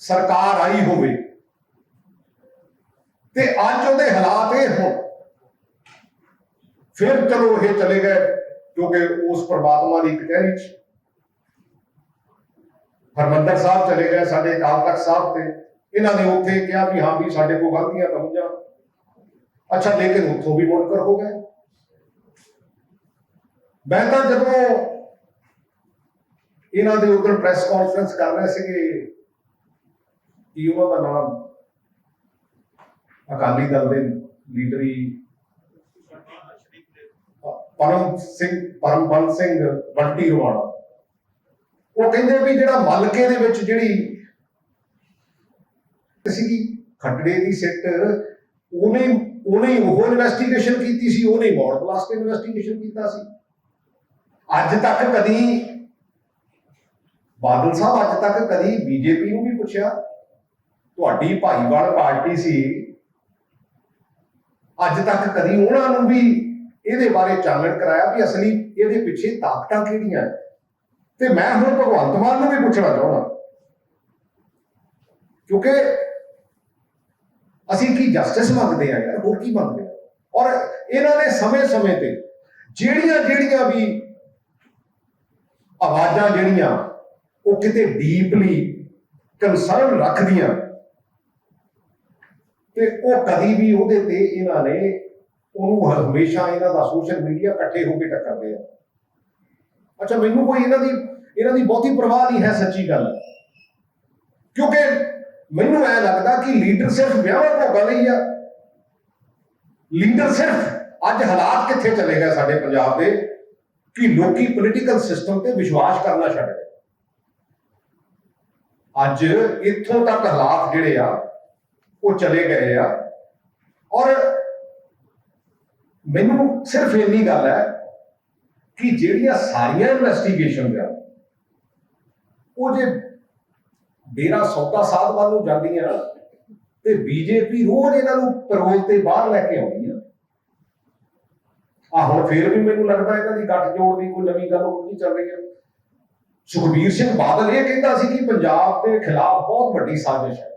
ਸਰਕਾਰ ਆਈ ਹੋਵੇ, ਤੇ ਅੱਜ ਉਹਦੇ ਹਾਲਾਤ ਇਹ ਹੋਣ, ਫਿਰ ਚਲੋ ਇਹ ਚਲੇ ਗਏ, ਕਿਉਂਕਿ ਉਸ ਪਰਮਾਤਮਾ ਦੀ ਕਚਹਿਰੀ 'ਚ ਹਰਮੰਦਰ ਸਾਹਿਬ ਚਲੇ ਗਏ ਸਾਡੇ ਅਕਾਲ ਤਖਤ ਸਾਹਿਬ ਤੇ। ਇਹਨਾਂ ਨੇ ਉੱਥੇ ਕਿਹਾ ਵੀ ਹਾਂ ਵੀ ਸਾਡੇ ਕੋਲ ਗਲਤੀਆਂ ਤਾਂ ਹੋਈਆਂ। ਅੱਛਾ, ਲੇਕਿਨ ਉੱਥੋਂ ਵੀ ਮੁਨਕਰ ਹੋ ਗਏ। ਮੈਂ ਤਾਂ ਜਦੋਂ ਇਹਨਾਂ ਦੇ ਉੱਧਰ ਪ੍ਰੈਸ ਕਾਨਫਰੰਸ ਕਰ ਰਹੇ ਸੀਗੇ ਕੀ ਉਹਨਾਂ ਦਾ ਨਾਮ, ਅਕਾਲੀ ਦਲ ਦੇ ਲੀਡਰ ਹੀ ਪਰਮ ਸਿੰਘ ਪਰਮਬੰਦ ਸਿੰਘ ਬੰਟੀ ਰਵਾਣਾ ਉਹ ਕਹਿੰਦੇ ਵੀ ਜਿਹੜਾ ਮਲਕੇ ਦੇ ਵਿੱਚ ਜਿਹੜੀ ਸੀਗੀ ਖੱਟੜੇ ਦੀ ਸਿੱਟ, ਉਹਨੇ ਉਹਨੇ ਉਹ ਇਨਵੈਸਟੀਗੇਸ਼ਨ ਕੀਤੀ ਸੀ, ਉਹਨੇ ਮੌੜ ਬਲਾਸਟ ਇਨਵੈਸਟੀਗੇਸ਼ਨ ਕੀਤਾ ਸੀ ਅੱਜ ਤੱਕ ਕਦੀ ਬਾਦਲ ਸਾਹਿਬ, ਅੱਜ ਤੱਕ ਕਦੀ ਬੀਜੇਪੀ ਨੂੰ ਵੀ ਪੁੱਛਿਆ, ਤੁਹਾਡੀ ਭਾਈਵਾਲ ਪਾਰਟੀ ਸੀ ਅੱਜ ਤੱਕ ਕਦੀ ਉਹਨਾਂ ਨੂੰ ਵੀ ਇਹਦੇ ਬਾਰੇ ਚਾਨਣ ਕਰਾਇਆ ਵੀ ਅਸਲੀ ਇਹਦੇ ਪਿੱਛੇ ਤਾਕਤਾਂ ਕਿਹੜੀਆਂ ਨੇ। ਤੇ ਮੈਂ ਹੁਣ ਭਗਵੰਤ ਮਾਨ ਨੂੰ ਵੀ ਪੁੱਛਣਾ ਚਾਹੁੰਦਾ। ਕਿਉਂਕਿ ਅਸੀਂ ਕੀ ਜਸਟਿਸ ਮੰਗਦੇ ਆ ਯਾਰ, ਹੋਰ ਕੀ ਮੰਗਦੇ ਆ ਔਰ ਇਹਨਾਂ ਨੇ ਸਮੇਂ-ਸਮੇਂ ਤੇ ਜਿਹੜੀਆਂ ਜਿਹੜੀਆਂ ਵੀ ਆਵਾਜ਼ਾਂ ਜਿਹੜੀਆਂ, ਉਹ ਕਿਤੇ ਡੀਪਲੀ ਕੰਸਰਨ ਰੱਖਦੀਆਂ। ਤੇ ਉਹ ਕਦੀ ਵੀ ਉਹਦੇ ਤੇ ਇਹਨਾਂ ਨੇ ਉਹਨੂੰ ਹਮੇਸ਼ਾ ਇਹਨਾਂ ਦਾ ਸੋਸ਼ਲ ਮੀਡੀਆ ਇਕੱਠੇ ਹੋ ਕੇ ਟੱਕਰਦੇ ਆ। ਅੱਛਾ, ਮੈਨੂੰ ਕੋਈ ਇਹਨਾਂ ਦੀ ਇਹਨਾਂ ਦੀ ਬਹੁਤੀ ਪਰਵਾਹ ਨਹੀਂ ਹੈ ਸੱਚੀ ਗੱਲ। ਕਿਉਂਕਿ ਮੈਨੂੰ ਐ ਲੱਗਦਾ ਕਿ ਲੀਡਰ ਸਿਰਫ ਵਿਆਹਾਂ ਭੋਗਾਂ ਲਈ ਆ। ਲੀਡਰ ਸਿਰਫ ਅੱਜ ਹਾਲਾਤ ਕਿੱਥੇ ਚਲੇ ਗਏ ਸਾਡੇ ਪੰਜਾਬ ਦੇ, ਕਿ ਲੋਕੀ ਪੋਲੀਟੀਕਲ ਸਿਸਟਮ ਤੇ ਵਿਸ਼ਵਾਸ ਕਰਨਾ ਛੱਡ ਗਏ। ਅੱਜ ਇੱਥੋਂ ਤੱਕ ਹਾਲਾਤ ਜਿਹੜੇ ਆ, ਉਹ ਚਲੇ ਗਏ ਆ। ਔਰ ਮੈਨੂੰ ਸਿਰਫ ਇੰਨੀ ਗੱਲ ਹੈ ਕਿ ਜਿਹੜੀਆਂ ਸਾਰੀਆਂ ਇਨਵੈਸਟੀਗੇਸ਼ਨ ਆ ਉਹ ਜੇ ਡੇਰਾ ਸੌਦਾ ਸਾਧ ਵੱਲ ਨੂੰ ਜਾਂਦੀਆਂ ਤੇ ਬੀਜੇਪੀ ਰੋਜ਼ ਇਹਨਾਂ ਨੂੰ ਪੈਰੋਲ ਤੇ ਬਾਹਰ ਲੈ ਕੇ ਆਉਂਦੀ ਆ। ਆ ਹੁਣ ਫੇਰ ਵੀ ਮੈਨੂੰ ਲੱਗਦਾ ਇਹਨਾਂ ਦੀ ਗੱਠ ਜੋੜ ਦੀ ਕੋਈ ਨਵੀਂ ਗੱਲ ਉਲਟੀ ਚੱਲ ਰਹੀ ਹੈ ਸੁਖਬੀਰ ਸਿੰਘ ਬਾਦਲ ਇਹ ਕਹਿੰਦਾ ਸੀ ਕਿ ਪੰਜਾਬ ਦੇ ਖਿਲਾਫ ਬਹੁਤ ਵੱਡੀ ਸਾਜ਼ਿਸ਼ ਹੈ।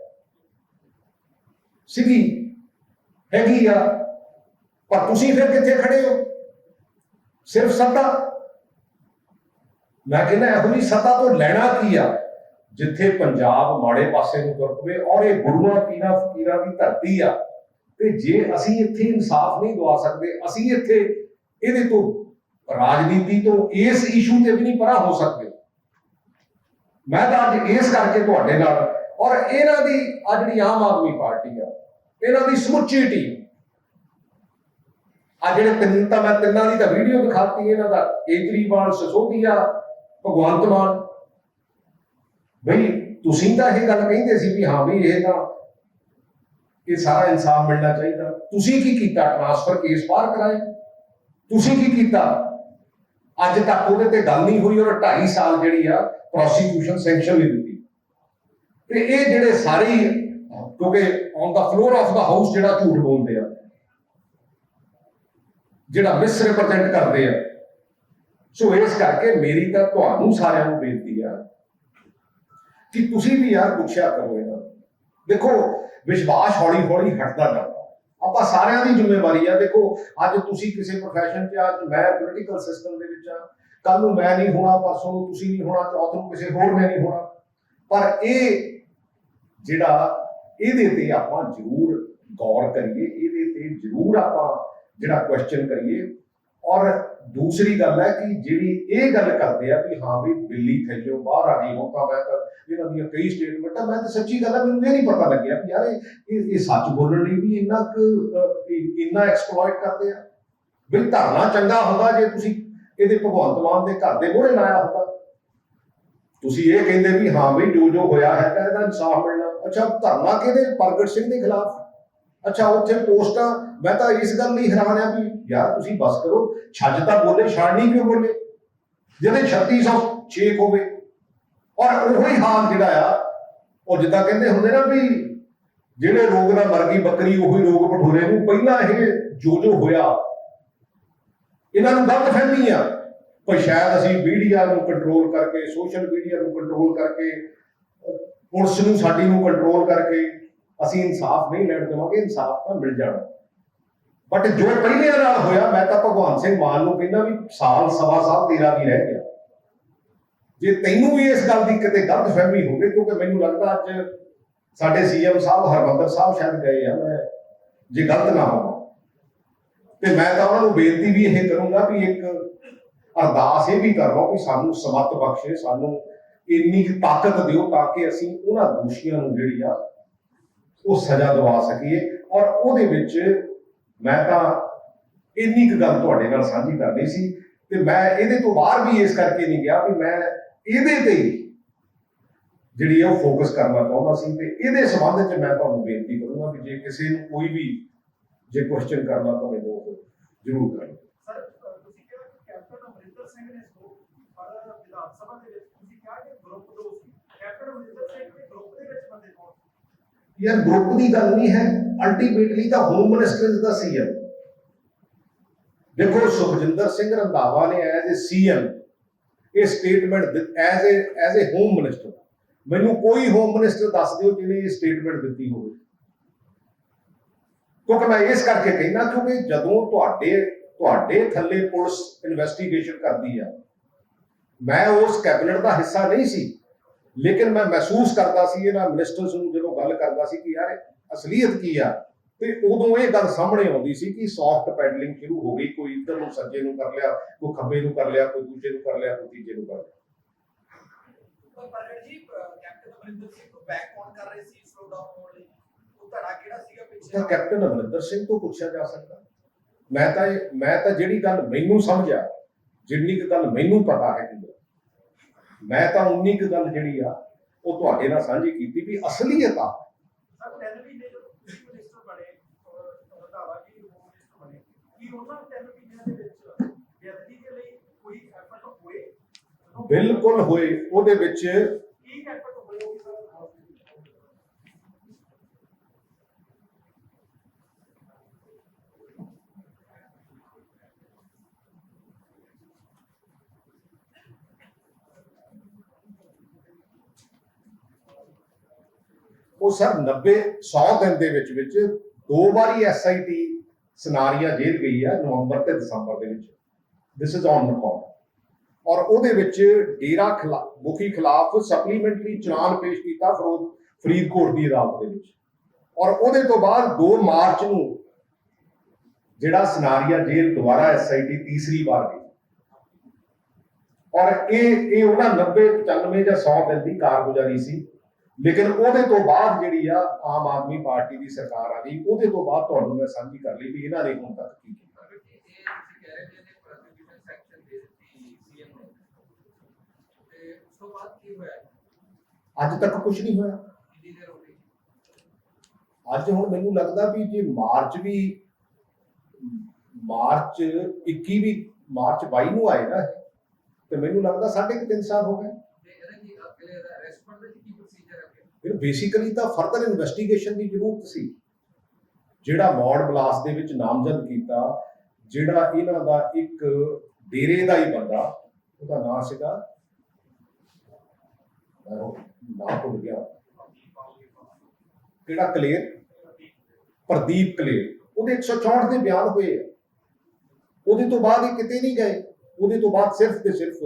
ਸੀਗੀ, ਹੈਗੀ ਆ, ਪਰ ਤੁਸੀਂ ਫਿਰ ਕਿੱਥੇ ਖੜੇ ਹੋ? ਸਿਰਫ ਸੱਤਾ। ਮੈਂ ਕਹਿੰਦਾ ਇਹੋ ਜਿਹੀ ਸੱਤਾ ਤੋਂ ਲੈਣਾ ਕੀ ਆ? ਜਿੱਥੇ ਪੰਜਾਬ ਮਾੜੇ ਪਾਸੇ ਨੂੰ ਤੁਰ ਪਵੇ ਔਰ ਇਹ ਗੁਰੂਆਂ, ਪੀਰਾਂ, ਫਕੀਰਾਂ ਦੀ ਧਰਤੀ ਆ। ਤੇ ਜੇ ਅਸੀਂ ਇੱਥੇ ਇਨਸਾਫ ਨਹੀਂ ਦਵਾ ਸਕਦੇ, ਅਸੀਂ ਇੱਥੇ ਇਹਦੇ ਤੋਂ, ਰਾਜਨੀਤੀ ਤੋਂ ਇਸ ਇਸ਼ੂ ਤੇ ਵੀ ਨਹੀਂ ਪਰਾਂ ਹੋ ਸਕਦੇ। ਮੈਂ ਤਾਂ ਅੱਜ ਇਸ ਕਰਕੇ ਤੁਹਾਡੇ ਨਾਲ ਔਰ ਇਹਨਾਂ ਦੀ ਆ ਜਿਹੜੀ ਆਮ ਆਦਮੀ ਪਾਰਟੀ ਆ, ਇਹਨਾਂ ਦੀ ਸਮੁੱਚੀ ਟੀਮ ਆ ਜਿਹੜੇ ਤਿੰਨ ਤਾਂ ਮੈਂ ਤਿੰਨਾਂ ਦੀ ਤਾਂ ਵੀਡੀਓ ਦਿਖਾਤੀ ਇਹਨਾਂ ਦਾ ਕੇਜਰੀਵਾਲ ਸਸੋਦੀਆ, ਭਗਵੰਤ ਮਾਨ। ਬਈ, ਤੁਸੀਂ ਤਾਂ ਇਹ ਗੱਲ ਕਹਿੰਦੇ ਸੀ ਵੀ ਹਾਂ ਵੀ ਇਹ ਤਾਂ ਇਹ ਸਾਰਾ ਇਨਸਾਫ ਮਿਲਣਾ ਚਾਹੀਦਾ। ਤੁਸੀਂ ਕੀ ਕੀਤਾ ਟ੍ਰਾਂਸਫਰ ਕੇਸ ਬਾਹਰ ਕਰਾਏ? ਤੁਸੀਂ ਕੀ ਕੀਤਾ? ਅੱਜ ਤੱਕ ਉਹਦੇ ਤੇ ਗੱਲ ਨਹੀਂ ਹੋਈ ਔਰ 2.5 ਸਾਲ ਜਿਹੜੀ ਆ ਪ੍ਰੋਸੀਕਿਊਸ਼ਨ ਸੈਂਕਸ਼ਨ ਨਹੀਂ ਦਿੱਤੀ। ਤੇ ਇਹ ਜਿਹੜੇ ਸਾਰੇ ਕਿਉਂਕਿ on the floor of the house ਜਿਹੜਾ ਝੂਠ ਬੋਲਦੇ ਆ ਜਿਹੜਾ ਮਿਸ ਰਿਪਰੈਜ਼ੈਂਟ ਕਰਦੇ ਆ। ਸੋ ਇਸ ਕਰਕੇ ਮੇਰੀ ਤਾਂ ਤੁਹਾਨੂੰ ਸਾਰਿਆਂ ਨੂੰ ਬੇਨਤੀ ਆ ਕਿ ਤੁਸੀਂ ਵੀ ਯਾਰ ਪੁੱਛਿਆ ਕਰੋ ਇਹਨਾਂ ਦੇਖੋ ਵਿਸ਼ਵਾਸ ਹੌਲੀ ਹੌਲੀ ਹਟਦਾ ਜਾਂਦਾ। ਆਪਾਂ ਸਾਰਿਆਂ ਦੀ ਜ਼ਿੰਮੇਵਾਰੀ ਆ। ਦੇਖੋ ਅੱਜ ਤੁਸੀਂ ਕਿਸੇ ਪ੍ਰੋਫੈਸ਼ਨ 'ਚ ਆ, ਅੱਜ ਮੈਂ ਪੋਲੀਟੀਕਲ ਸਿਸਟਮ ਦੇ ਵਿੱਚ ਆ। ਕੱਲ ਨੂੰ ਮੈਂ ਨਹੀਂ ਹੋਣਾ ਪਰਸੋਂ ਨੂੰ ਤੁਸੀਂ ਨਹੀਂ ਹੋਣਾ ਚੌਥ ਨੂੰ ਕਿਸੇ ਹੋਰ ਨੇ ਨਹੀਂ ਹੋਣਾ। ਪਰ ਇਹ ਜਿਹੜਾ ਇਹਦੇ ਤੇ ਆਪਾਂ ਜ਼ਰੂਰ ਗੌਰ ਕਰੀਏ ਇਹਦੇ ਤੇ ਜ਼ਰੂਰ ਆਪਾਂ ਜਿਹੜਾ ਕੁਐਸਚਨ ਕਰੀਏ। ਔਰ ਦੂਸਰੀ ਗੱਲ ਹੈ ਕਿ ਜਿਹੜੀ ਇਹ ਗੱਲ ਕਰਦੇ ਆ ਵੀ ਹਾਂ ਵੀ ਦਿੱਲੀ ਥੱਲੋਂ ਬਾਹਰ ਆ ਗਈ, ਹੁਣ ਮੈਂ ਤਾਂ ਇਹਨਾਂ ਦੀਆਂ ਕਈ ਸਟੇਟਮੈਂਟਾਂ ਮੈਂ ਤਾਂ ਸੱਚੀ ਗੱਲ ਹੈ ਮੈਨੂੰ ਇਹ ਨਹੀਂ ਪਤਾ ਲੱਗਿਆ ਵੀ ਯਾਰ ਇਹ ਇਹ ਸੱਚ ਬੋਲਣ ਲਈ ਵੀ ਇੰਨਾ ਇੰਨਾ ਐਕਸਪਲੋਇਟ ਕਰਦੇ ਆ। ਵੀ ਧਰਨਾ ਚੰਗਾ ਹੁੰਦਾ ਜੇ ਤੁਸੀਂ ਇਹਦੇ ਭਗਵੰਤ ਮਾਨ ਦੇ ਘਰ ਦੇ ਮੋਹਰੇ ਲਾਇਆ ਹੁੰਦਾ। ਤੁਸੀਂ ਇਹ ਕਹਿੰਦੇ ਵੀ ਹਾਂ ਵੀ ਜੋ ਜੋ ਹੋਇਆ ਹੈ ਤਾਂ ਇਹਦਾ ਇਨਸਾਫ ਮਿਲਣਾ। ਅੱਛਾ, ਧਰਨਾ ਕਿਹਦੇ? ਪ੍ਰਗਟ ਸਿੰਘ ਦੇ ਖਿਲਾਫ। ਅੱਛਾ, ਉੱਥੇ ਪੋਸਟਾਂ ਮੈਂ ਤਾਂ ਇਸ ਗੱਲ ਲਈ ਹੈਰਾਨ ਆ ਵੀ ਯਾਰ ਤੁਸੀਂ ਬਸ ਕਰੋ, ਛੱਜ ਤਾਂ ਬੋਲੇ ਛਾੜਨੀ ਕਿਉਂ ਬੋਲੇ? ਜਿਹਦੇ 3606 ਹੋਵੇ। ਔਰ ਉਹੀ ਹਾਲ ਜਿਹੜਾ ਆ, ਉਹ ਜਿੱਦਾਂ ਕਹਿੰਦੇ ਹੁੰਦੇ ਨਾ ਵੀ ਜਿਹੜੇ ਰੋਗ ਨਾਲ ਮਰ ਗਈ ਬੱਕਰੀ, ਉਹੀ ਰੋਗ ਭਟੂਰੇ ਨੂੰ ਪਹਿਲਾਂ ਇਹ ਜੋ ਜੋ ਹੋਇਆ, ਇਹਨਾਂ ਨੂੰ ਗਲਤ ਫਹਿਮੀ ਆ। ਪਰ ਸ਼ਾਇਦ ਅਸੀਂ ਮੀਡੀਆ ਨੂੰ ਕੰਟਰੋਲ ਕਰਕੇ ਸੋਸ਼ਲ ਮੀਡੀਆ ਨੂੰ ਕੰਟਰੋਲ ਕਰਕੇ ਪੁਲਿਸ ਨੂੰ, ਸਾਡੀ ਨੂੰ ਕੰਟਰੋਲ ਕਰਕੇ ਅਸੀਂ ਇਨਸਾਫ ਨਹੀਂ ਲੈਣ ਦੇਵਾਂਗੇ, ਇਨਸਾਫ ਤਾਂ ਮਿਲ ਜਾਣਾ। ਬਟ ਜੋ ਪਹਿਲੇ ਨਾਲ ਹੋਇਆ, ਮੈਂ ਤਾਂ ਭਗਵਾਨ ਸਿੰਘ ਮਾਨ ਨੂੰ ਕਹਿੰਦਾ ਵੀ ਸਾਲ, ਸਵਾ ਸਾਲ ਤੇਰਾ ਵੀ ਰਹਿ ਗਿਆ। ਜੇ ਤੈਨੂੰ ਵੀ ਇਸ ਗੱਲ ਦੀ ਕਿਤੇ ਗਲਤ ਫਹਿਮੀ ਹੋਵੇ, ਕਿਉਂਕਿ ਮੈਨੂੰ ਲੱਗਦਾ ਅੱਜ ਸਾਡੇ ਸੀਐਮ ਸਾਹਿਬ, ਹਰਮੰਦਰ ਸਾਹਿਬ ਸ਼ਾਇਦ ਗਏ ਆ, ਮੈਂ ਜੇ ਗਲਤ ਨਾ ਹੋਵਾਂ। ਤੇ ਮੈਂ ਤਾਂ ਉਹਨਾਂ ਨੂੰ ਬੇਨਤੀ ਵੀ ਇਹ ਕਰੂੰਗਾ ਵੀ ਇੱਕ ਅਰਦਾਸ ਇਹ ਵੀ ਕਰਵਾ ਵੀ ਸਾਨੂੰ ਸਮਤ ਬਖਸ਼ੇ, ਸਾਨੂੰ ਇੰਨੀ ਤਾਕਤ ਦਿਓ ਤਾਂ ਕਿ ਅਸੀਂ ਉਹਨਾਂ ਦੋਸ਼ੀਆਂ ਨੂੰ ਜਿਹੜੀ ਆ ਉਹ ਸਜ਼ਾ ਦਵਾ ਸਕੀਏ। ਔਰ ਉਹਦੇ ਵਿੱਚ ਮੈਂ ਤਾਂ ਇੰਨੀ ਕੁ ਗੱਲ ਤੁਹਾਡੇ ਨਾਲ ਸਾਂਝੀ ਕਰਨੀ ਸੀ ਤੇ ਮੈਂ ਇਹਦੇ ਤੋਂ ਬਾਹਰ ਵੀ ਇਸ ਕਰਕੇ ਨਹੀਂ ਗਿਆ ਵੀ ਮੈਂ ਇਹਦੇ ਤੇ ਜਿਹੜੀ ਆ ਉਹ ਫੋਕਸ ਕਰਨਾ ਚਾਹੁੰਦਾ ਸੀ ਤੇ ਇਹਦੇ ਸੰਬੰਧ 'ਚ ਮੈਂ ਤੁਹਾਨੂੰ ਬੇਨਤੀ ਕਰੂੰਗਾ ਕਿ ਜੇ ਕਿਸੇ ਨੂੰ ਕੋਈ ਵੀ ਜੇ ਕੁਐਸਚਨ ਕਰਨਾ ਤਾਂ ਮੈਨੂੰ ਜ਼ਰੂਰ ਕਰੋ ਸਰ ਅ, ਤੁਸੀਂ ਕਿਹਾ ਕਿ ਕੈਪਟਨ ਅਮਰਿੰਦਰ ਸਿੰਘ ਨੇ ਸੋ ਪਰ ਵਿਧਾਨ ਸਭਾ ਦੇ ਵਿੱਚ ਤੁਸੀਂ ਕਿਹਾ ਕਿ ਗਰੁੱਪ ਦੋ ਸੀ ਕੈਪਟਨ ਅਮਰਿੰਦਰ ਸਿੰਘ ਦੇ ਗਰੁੱਪ ਦੇ ਵਿੱਚ ਬੰਦੇ ਕੌਣ ਸੀ? ਯਾਰ ਗਰੁੱਪ ਦੀ ਗੱਲ ਨਹੀਂ ਹੈ ਅਲਟੀਮੇਟਲੀ ਤਾਂ ਹੋਮ ਮਿਨਿਸਟਰ ਦਾ ਸੀਐਮ ਦੇਖੋ ਸੁਖਜਿੰਦਰ ਸਿੰਘ ਰੰਧਾਵਾ ਨੇ ਐਜ਼ ਅ ਸੀਐਮ ਇਹ statement as a as a home minister ਮੈਨੂੰ ਕੋਈ ਹੋਮ ਮਿਨਿਸਟਰ ਦੱਸ ਦਿਓ ਜਿਹਨੇ ਇਹ ਸਟੇਟਮੈਂਟ ਦਿੱਤੀ ਹੋਵੇ। ਕਿਉਂਕਿ ਮੈਂ ਇਸ ਕਰਕੇ ਕਹਿੰਦਾ ਕਿਉਂਕਿ ਜਦੋਂ ਤੁਹਾਡੇ ਤੁਹਾਡੇ ਥੱਲੇ ਪੁਲਿਸ ਇਨਵੈਸਟੀਗੇਸ਼ਨ ਕਰਦੀ ਆ, ਮੈਂ ਉਸ ਕੈਬਨਿਟ ਦਾ ਹਿੱਸਾ ਨਹੀਂ ਸੀ। ਲੇਕਿਨ ਮੈਂ ਮਹਿਸੂਸ ਕਰਦਾ ਸੀ ਇਹਨਾਂ ਮਿਨਿਸਟਰਸ ਨੂੰ ਜਦੋਂ ਗੱਲ ਕਰਦਾ ਸੀ ਕਿ ਯਾਰ ਅਸਲੀਅਤ ਕੀ ਆ ਤੇ ਉਦੋਂ ਇਹ ਗੱਲ ਸਾਹਮਣੇ ਆਉਂਦੀ ਸੀ ਕਿ ਸੌਫਟ ਪੈਡਲਿੰਗ ਸ਼ੁਰੂ ਹੋ ਗਈ ਕੋਈ ਇੱਧਰ ਨੂੰ ਸੱਜੇ ਨੂੰ ਕਰ ਲਿਆ ਕੋਈ ਖੱਬੇ ਨੂੰ ਕਰ ਲਿਆ ਕੋਈ ਦੂਜੇ ਨੂੰ ਕਰ ਲਿਆ ਕੋਈ ਤੀਜੇ ਨੂੰ ਕਰ ਲਿਆ। ਪਰ ਜੀ ਕੈਪਟਨ ਅਮਰਿੰਦਰ ਸਿੰਘ ਨੂੰ ਬੈਕ ਕੌਣ ਕਰ ਰਹੇ ਸੀ ਸਲੋ ਡਾਊਨ ਹੋਣ ਲਈ? ਉਹ ਧੜਾ ਕਿਹੜਾ ਸੀਗਾ ਤਾਂ ਪਿੱਛੇ ਕੈਪਟਨ ਅਮਰਿੰਦਰ ਸਿੰਘ ਤੋਂ ਪੁੱਛਿਆ ਜਾ ਸਕਦਾ। ਮੈਂ ਤਾਂ ਮੈਂ ਤਾਂ ਜਿਹੜੀ ਗੱਲ ਮੈਨੂੰ ਸਮਝਿਆ ਜਿੰਨੀ ਕੁ ਗੱਲ ਮੈਨੂੰ ਪਤਾ ਹੈ ਕਿ ਮੈਂ ਤਾਂ ਉਨੀ ਕੁ ਗੱਲ ਜਿਹੜੀ ਆ ਉਹ ਤੁਹਾਡੇ ਨਾਲ ਸਾਂਝੀ ਕੀਤੀ ਵੀ ਅਸਲੀਅਤ ਆ। ਸਰ ਤਿੰਨ ਮਹੀਨੇ ਜਦੋਂ ਤੁਸੀਂ ਮਿਨਿਸਟਰ ਬਣੇ ਔਰ ਰੰਧਾਵਾ ਜੀ ਹੋਮ ਮਿਨਿਸਟਰ ਬਣੇ ਕੀ ਉਹਨਾਂ ਤਿੰਨ ਮਹੀਨਿਆਂ ਦੇ ਵਿੱਚ ਬੇਅਦਬੀ ਦੇ ਲਈ ਕੋਈ ਐਫਰਟ ਹੋਏ ਜਦੋਂ- ਬਿਲਕੁਲ ਹੋਏ ਉਹਦੇ ਵਿੱਚ ਕੀ ਐਫਰਟ ਹੋਏ ਉਹ ਵੀ ਸਰ ਦੱਸੋ। ਉਹ ਸਰ 90 100 ਦਿਨ ਦੇ ਵਿੱਚ ਵਿੱਚ ਦੋ ਵਾਰੀ ਐਸਆਈਟੀ ਸਨਾਰੀਆ ਜੇਲ ਗਈ ਆ ਨਵੰਬਰ ਤੇ ਦਸੰਬਰ ਦੇ ਵਿੱਚ। ਦਿਸ ਇਜ਼ ਔਨ ਰਿਕਾਰਡ ਔਰ ਉਹਦੇ ਵਿੱਚ ਡੇਰਾ ਖਿਲਾ- ਮੁਖੀ ਖਿਲਾਫ ਸਪਲੀਮੈਂਟਰੀ ਚਲਾਨ ਪੇਸ਼ ਕੀਤਾ ਫਰੋਦ ਫਰੀਦਕੋਟ ਦੀ ਅਦਾਲਤ ਦੇ ਵਿੱਚ। ਔਰ ਉਹਦੇ ਤੋਂ ਬਾਅਦ 2 ਮਾਰਚ ਨੂੰ ਜਿਹੜਾ ਸਨਾਰੀਆ ਜੇਲ ਦੁਬਾਰਾ ਐਸਆਈਟੀ ਤੀਸਰੀ ਵਾਰ ਗਈ। ਔਰ ਇਹ ਇਹ ਉਹਨਾਂ 90 95 ਜਾਂ 100 ਦਿਨ ਦੀ ਕਾਰਗੁਜ਼ਾਰੀ ਸੀ। ਲੇਕਿਨ ਉਹਦੇ ਤੋਂ ਬਾਅਦ ਜਿਹੜੀ ਆ ਆਮ ਆਦਮੀ ਪਾਰਟੀ ਦੀ ਸਰਕਾਰ ਆ ਗਈ ਉਹਦੇ ਤੋਂ ਬਾਅਦ ਤੁਹਾਨੂੰ ਮੈਂ ਸਾਂਝੀ ਕਰ ਲਈ ਵੀ ਇਹਨਾਂ ਨੇ ਹੁਣ ਤੱਕ ਕੀ ਕੀਤਾ। ਅੱਜ ਤੱਕ ਕੁਝ ਨਹੀਂ ਹੋਇਆ। ਅੱਜ ਹੁਣ ਮੈਨੂੰ ਲੱਗਦਾ ਵੀ ਜੇ ਮਾਰਚ ਵੀ ਮਾਰਚ 21 ਵੀ ਮਾਰਚ 22 ਨੂੰ ਆਏ ਨਾ ਤੇ ਮੈਨੂੰ ਲੱਗਦਾ ਸਾਢੇ ਕੁ ਤਿੰਨ ਸਾਲ ਹੋ ਗਏ। ਫਿਰ ਬੇਸਿਕਲੀ ਤਾਂ ਫਰਦਰ ਇਨਵੈਸਟੀਗੇਸ਼ਨ ਦੀ ਜ਼ਰੂਰਤ ਸੀ। ਜਿਹੜਾ ਮੌੜ ਬਲਾਸ ਦੇ ਵਿੱਚ ਨਾਮਜ਼ਦ ਕੀਤਾ, ਜਿਹੜਾ ਇਹਨਾਂ ਦਾ ਇੱਕ ਡੇਰੇ ਦਾ ਹੀ ਬੰਦਾ, ਉਹਦਾ ਨਾਮ ਸੀਗਾ ਨਾਮ ਭੁੱਲ ਗਿਆ। ਕਿਹੜਾ ਕਲੇਰ? ਪ੍ਰਦੀਪ ਕਲੇਰ। ਉਹਦੇ 164 ਦੇ ਬਿਆਨ ਹੋਏ ਆ। ਉਹਦੇ ਤੋਂ ਬਾਅਦ ਇਹ ਕਿਤੇ ਨਹੀਂ ਗਏ। ਉਹਦੇ ਤੋਂ ਬਾਅਦ ਸਿਰਫ ਤੇ ਸਿਰਫ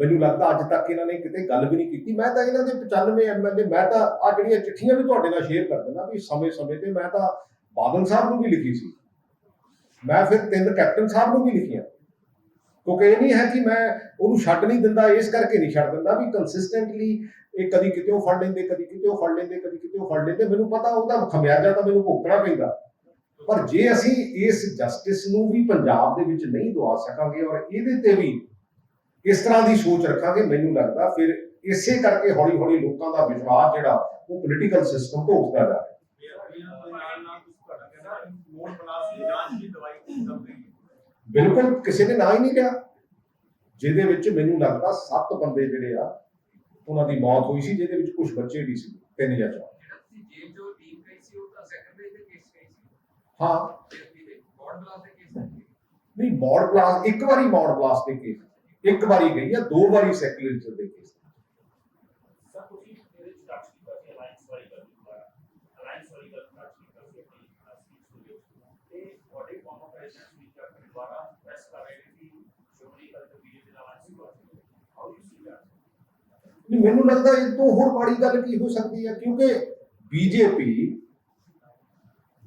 ਮੈਨੂੰ ਲੱਗਦਾ ਅੱਜ ਤੱਕ ਇਹਨਾਂ ਨੇ ਕਿਤੇ ਗੱਲ ਵੀ ਨਹੀਂ ਕੀਤੀ। ਮੈਂ ਤਾਂ ਇਹਨਾਂ ਦੇ 95 ਐਮਐਲਏ ਮੈਂ ਤਾਂ ਆ ਜਿਹੜੀਆਂ ਚਿੱਠੀਆਂ ਵੀ ਤੁਹਾਡੇ ਨਾਲ ਸ਼ੇਅਰ ਕਰ ਦਿੰਦਾ ਵੀ ਸਮੇਂ-ਸਮੇਂ ਤੇ ਮੈਂ ਤਾਂ ਬਾਦਲ ਸਾਹਿਬ ਨੂੰ ਵੀ ਲਿਖੀ ਸੀ। ਮੈਂ ਫਿਰ ਤਿੰਨ ਕੈਪਟਨ ਸਾਹਿਬ ਨੂੰ ਵੀ ਲਿਖੀਆਂ। ਕਿਉਂਕਿ ਇਹ ਨਹੀਂ ਹੈ ਕਿ ਮੈਂ ਉਹਨੂੰ ਛੱਡ ਨਹੀਂ ਦਿੰਦਾ, ਇਸ ਕਰਕੇ ਨਹੀਂ ਛੱਡ ਦਿੰਦਾ ਵੀ ਕੰਸਿਸਟੈਂਟਲੀ ਇਹ ਕਦੀ ਕਿਤੇ ਫੜ ਲੈਂਦੇ, ਕਦੀ ਕਿਤੇ ਫੜ ਲੈਂਦੇ, ਕਦੀ ਕਿਤੇ ਫੜ ਲੈਂਦੇ। ਮੈਨੂੰ ਪਤਾ ਉਹਦਾ ਖਮਿਆਜਾ ਤਾਂ ਮੈਨੂੰ ਭੁਗਤਣਾ ਪੈਂਦਾ। ਪਰ ਜੇ ਅਸੀਂ ਇਸ ਜਸਟਿਸ ਨੂੰ ਵੀ ਪੰਜਾਬ ਦੇ ਵਿੱਚ ਨਹੀਂ ਦਵਾ ਸਕਾਂਗੇ ਔਰ ਇਹਦੇ ਤੇ ਵੀ ਇਸ ਤਰ੍ਹਾਂ ਦੀ ਸੋਚ ਰੱਖਾਂਗੇ ਮੈਨੂੰ ਲੱਗਦਾ ਫਿਰ ਇਸੇ ਕਰਕੇ ਹੌਲੀ ਹੌਲੀ ਲੋਕਾਂ ਦਾ ਵਿਸ਼ਵਾਸ ਜਿਹੜਾ ਉਹ ਪੋਲੀਟੀਕਲ ਸਿਸਟਮ ਤੋਂ ਉੱਠਦਾ ਜਾ ਰਿਹਾ। ਬਿਲਕੁਲ ਕਿਸੇ ਨੇ ਨਾ ਹੀ ਨਹੀਂ ਲਿਆ ਜਿਹਦੇ ਵਿੱਚ ਮੈਨੂੰ ਲੱਗਦਾ ਸੱਤ ਬੰਦੇ ਜਿਹੜੇ ਆ ਉਹਨਾਂ ਦੀ ਮੌਤ ਹੋਈ ਸੀ ਜਿਹਦੇ ਵਿੱਚ ਕੁਝ ਬੱਚੇ ਵੀ ਸੀ ਤਿੰਨ ਜਾਂ ਚਾਰ। ਹਾਂ। ਨਹੀਂ ਮੌੜ ਬਲਾਸ ਇੱਕ ਵਾਰੀ ਮੌੜ ਬਲਾਸ ਦੇ ਕੇਸ ਇੱਕ ਵਾਰੀ ਗਈ ਆ ਦੋ ਵਾਰੀ ਸੈਕੂਲਰਿਜ਼ਮ ਦੇ ਕੇਸ ਮੈਨੂੰ ਲੱਗਦਾ ਇਹ ਤੋਂ ਹੋਰ ਮਾੜੀ ਗੱਲ ਕੀ ਹੋ ਸਕਦੀ ਹੈ ਕਿਉਂਕਿ ਬੀਜੇਪੀ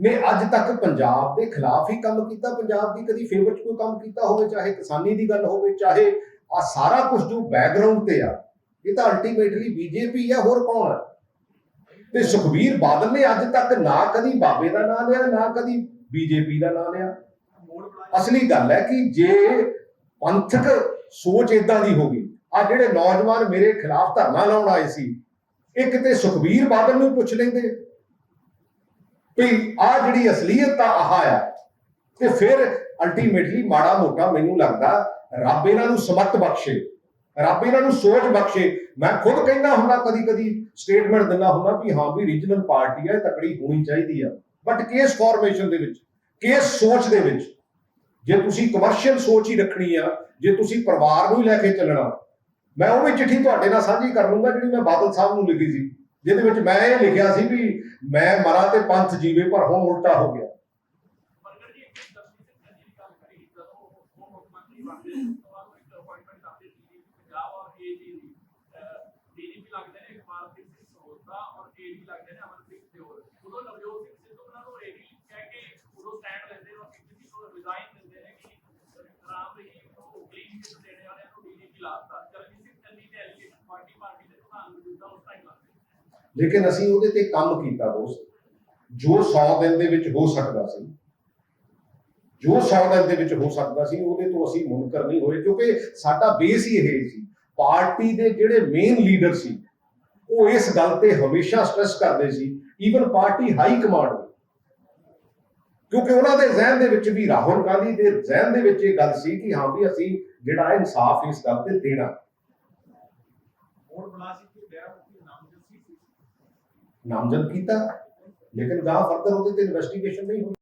ਨੇ ਅੱਜ ਤੱਕ ਪੰਜਾਬ ਦੇ ਖਿਲਾਫ ਹੀ ਕੰਮ ਕੀਤਾ, ਪੰਜਾਬ ਦੀ ਕਦੀ ਫੇਵਰ 'ਚ ਕੋਈ ਕੰਮ ਕੀਤਾ ਹੋਵੇ, ਚਾਹੇ ਕਿਸਾਨੀ ਦੀ ਗੱਲ ਹੋਵੇ, ਚਾਹੇ ਆ ਸਾਰਾ ਕੁਝ ਜੋ ਬੈਕਗ੍ਰਾਉਂਡ ਤੇ ਆ, ਇਹ ਤਾਂ ਅਲਟੀਮੇਟਲੀ ਬੀਜੇਪੀ ਆ, ਹੋਰ ਕੌਣ ਹੈ ਤੇ ਸੁਖਬੀਰ ਬਾਦਲ ਨੇ ਅੱਜ ਤੱਕ ਨਾ ਕਦੀ ਬਾਬੇ ਦਾ ਨਾਂ ਲਿਆ, ਨਾ ਕਦੀ ਬੀਜੇਪੀ ਦਾ ਨਾਂ ਲਿਆ। ਅਸਲੀ ਗੱਲ ਹੈ ਕਿ ਜੇ ਪੰਥਕ ਸੋਚ ਇਦਾਂ ਦੀ ਹੋ ਗਈ, ਆ ਜਿਹੜੇ ਨੌਜਵਾਨ ਮੇਰੇ ਖਿਲਾਫ ਧਰਨਾ ਲਾਉਣ ਆਏ ਸੀ ਇਹ ਕਿਤੇ ਸੁਖਬੀਰ ਬਾਦਲ ਨੂੰ ਪੁੱਛ ਲੈਂਦੇ ਵੀ ਆ ਜਿਹੜੀ ਅਸਲੀਅਤ ਆ ਆਹ ਆ। ਤੇ ਫਿਰ ਅਲਟੀਮੇਟਲੀ ਮਾੜਾ ਮੋਟਾ ਮੈਨੂੰ ਲੱਗਦਾ ਰੱਬ ਇਹਨਾਂ ਨੂੰ ਸਮਤ ਬਖਸ਼ੇ। ਰੱਬ ਇਹਨਾਂ ਨੂੰ ਸੋਚ ਬਖਸ਼ੇ। ਮੈਂ ਖੁਦ ਕਹਿੰਦਾ ਹੁੰਦਾ ਕਦੀ ਕਦੀ ਸਟੇਟਮੈਂਟ ਦਿੰਦਾ ਹੁੰਦਾ ਵੀ ਹਾਂ ਵੀ ਰੀਜਨਲ ਪਾਰਟੀ ਹੈ ਤਕੜੀ ਹੋਣੀ ਚਾਹੀਦੀ ਆ। ਬਟ ਕੇਸ ਫਾਰਮੇਸ਼ਨ ਦੇ ਵਿੱਚ ਕੇਸ ਸੋਚ ਦੇ ਵਿੱਚ, ਜੇ ਤੁਸੀਂ ਕਮਰਸ਼ੀਅਲ ਸੋਚ ਹੀ ਰੱਖਣੀ ਆ, ਜੇ ਤੁਸੀਂ ਪਰਿਵਾਰ ਨੂੰ ਹੀ ਲੈ ਕੇ ਚੱਲਣਾ, ਮੈਂ ਉਹ ਵੀ ਚਿੱਠੀ ਤੁਹਾਡੇ ਨਾਲ ਸਾਂਝੀ ਕਰ ਲੂੰਗਾ ਜਿਹੜੀ ਮੈਂ ਬਾਦਲ ਸਾਹਿਬ ਨੂੰ ਲਿਖੀ ਸੀ। ਜਿਹਦੇ ਵਿੱਚ ਮੈਂ ਇਹ ਲਿਖਿਆ ਸੀ ਵੀ ਮੈਂ ਮਰਾਂ ਤੇ ਪੰਥ ਜੀਵੇ, ਪਰ ਹੁਣ ਉਲਟਾ ਹੋ ਗਿਆ। ਲਾਤਾ ਚਰਨਜੀਤ ਸਿੰਘ ਚੰਨੀ ਦੇ ਐਲੀਗੇਸ਼ਨ ਪਾਰਟੀ ਪਾਰਟੀ ਦੇ ਪ੍ਰਧਾਨ ਮੌਜੂਦਾ ਉਸ ਟਾਈਮ ਲੱਗਦੇ ਲੇਕਿਨ ਅਸੀਂ ਉਹਦੇ ਤੇ ਕੰਮ ਕੀਤਾ ਦੋਸਤ। ਜੋ 100 ਦਿਨ ਦੇ ਵਿੱਚ ਹੋ ਸਕਦਾ ਸੀ, ਜੋ 100 ਦਿਨ ਦੇ ਵਿੱਚ ਹੋ ਸਕਦਾ ਸੀ, ਉਹਦੇ ਤੋਂ ਅਸੀਂ ਮੁਨਕਰ ਨਹੀਂ ਹੋਏ, ਕਿਉਂਕਿ ਸਾਡਾ ਬੇਸ ਹੀ ਇਹ ਸੀ। ਪਾਰਟੀ ਦੇ ਜਿਹੜੇ ਮੇਨ ਲੀਡਰ ਸੀ, ਉਹ ਇਸ ਗੱਲ ਤੇ ਹਮੇਸ਼ਾ ਸਟ੍ਰੈਸ ਕਰਦੇ ਸੀ ਈਵਨ ਪਾਰਟੀ ਹਾਈ ਕਮਾਂਡ ਕਿਉਂਕਿ ਉਹਨਾਂ ਦੇ ਜ਼ਿਹਨ ਦੇ ਵਿੱਚ ਵੀ ਰਾਹੁਲ ਗਾਂਧੀ ਦੇ ਜ਼ਿਹਨ ਦੇ ਵਿੱਚ ਇਹ ਗੱਲ ਸੀ ਕਿ ਹਾਂ ਵੀ ਅਸੀਂ ਜਿਹੜਾ ਇਨਸਾਫ ਇਸ ਗੱਲ ਤੇ ਦੇਣਾ ਹੋਰ ਬਣਾ ਸੀ ਕਿ ਡੇਰਾ ਮੁਖੀ ਨਾਮਜ਼ਦ ਕੀਤਾ ਲੇਕਿਨ ਗਾਹ ਫਰਦਰ ਉਹਦੇ ਤੇ ਇਨਵੈਸਟੀਗੇਸ਼ਨ ਨਹੀਂ ਹੋਈ।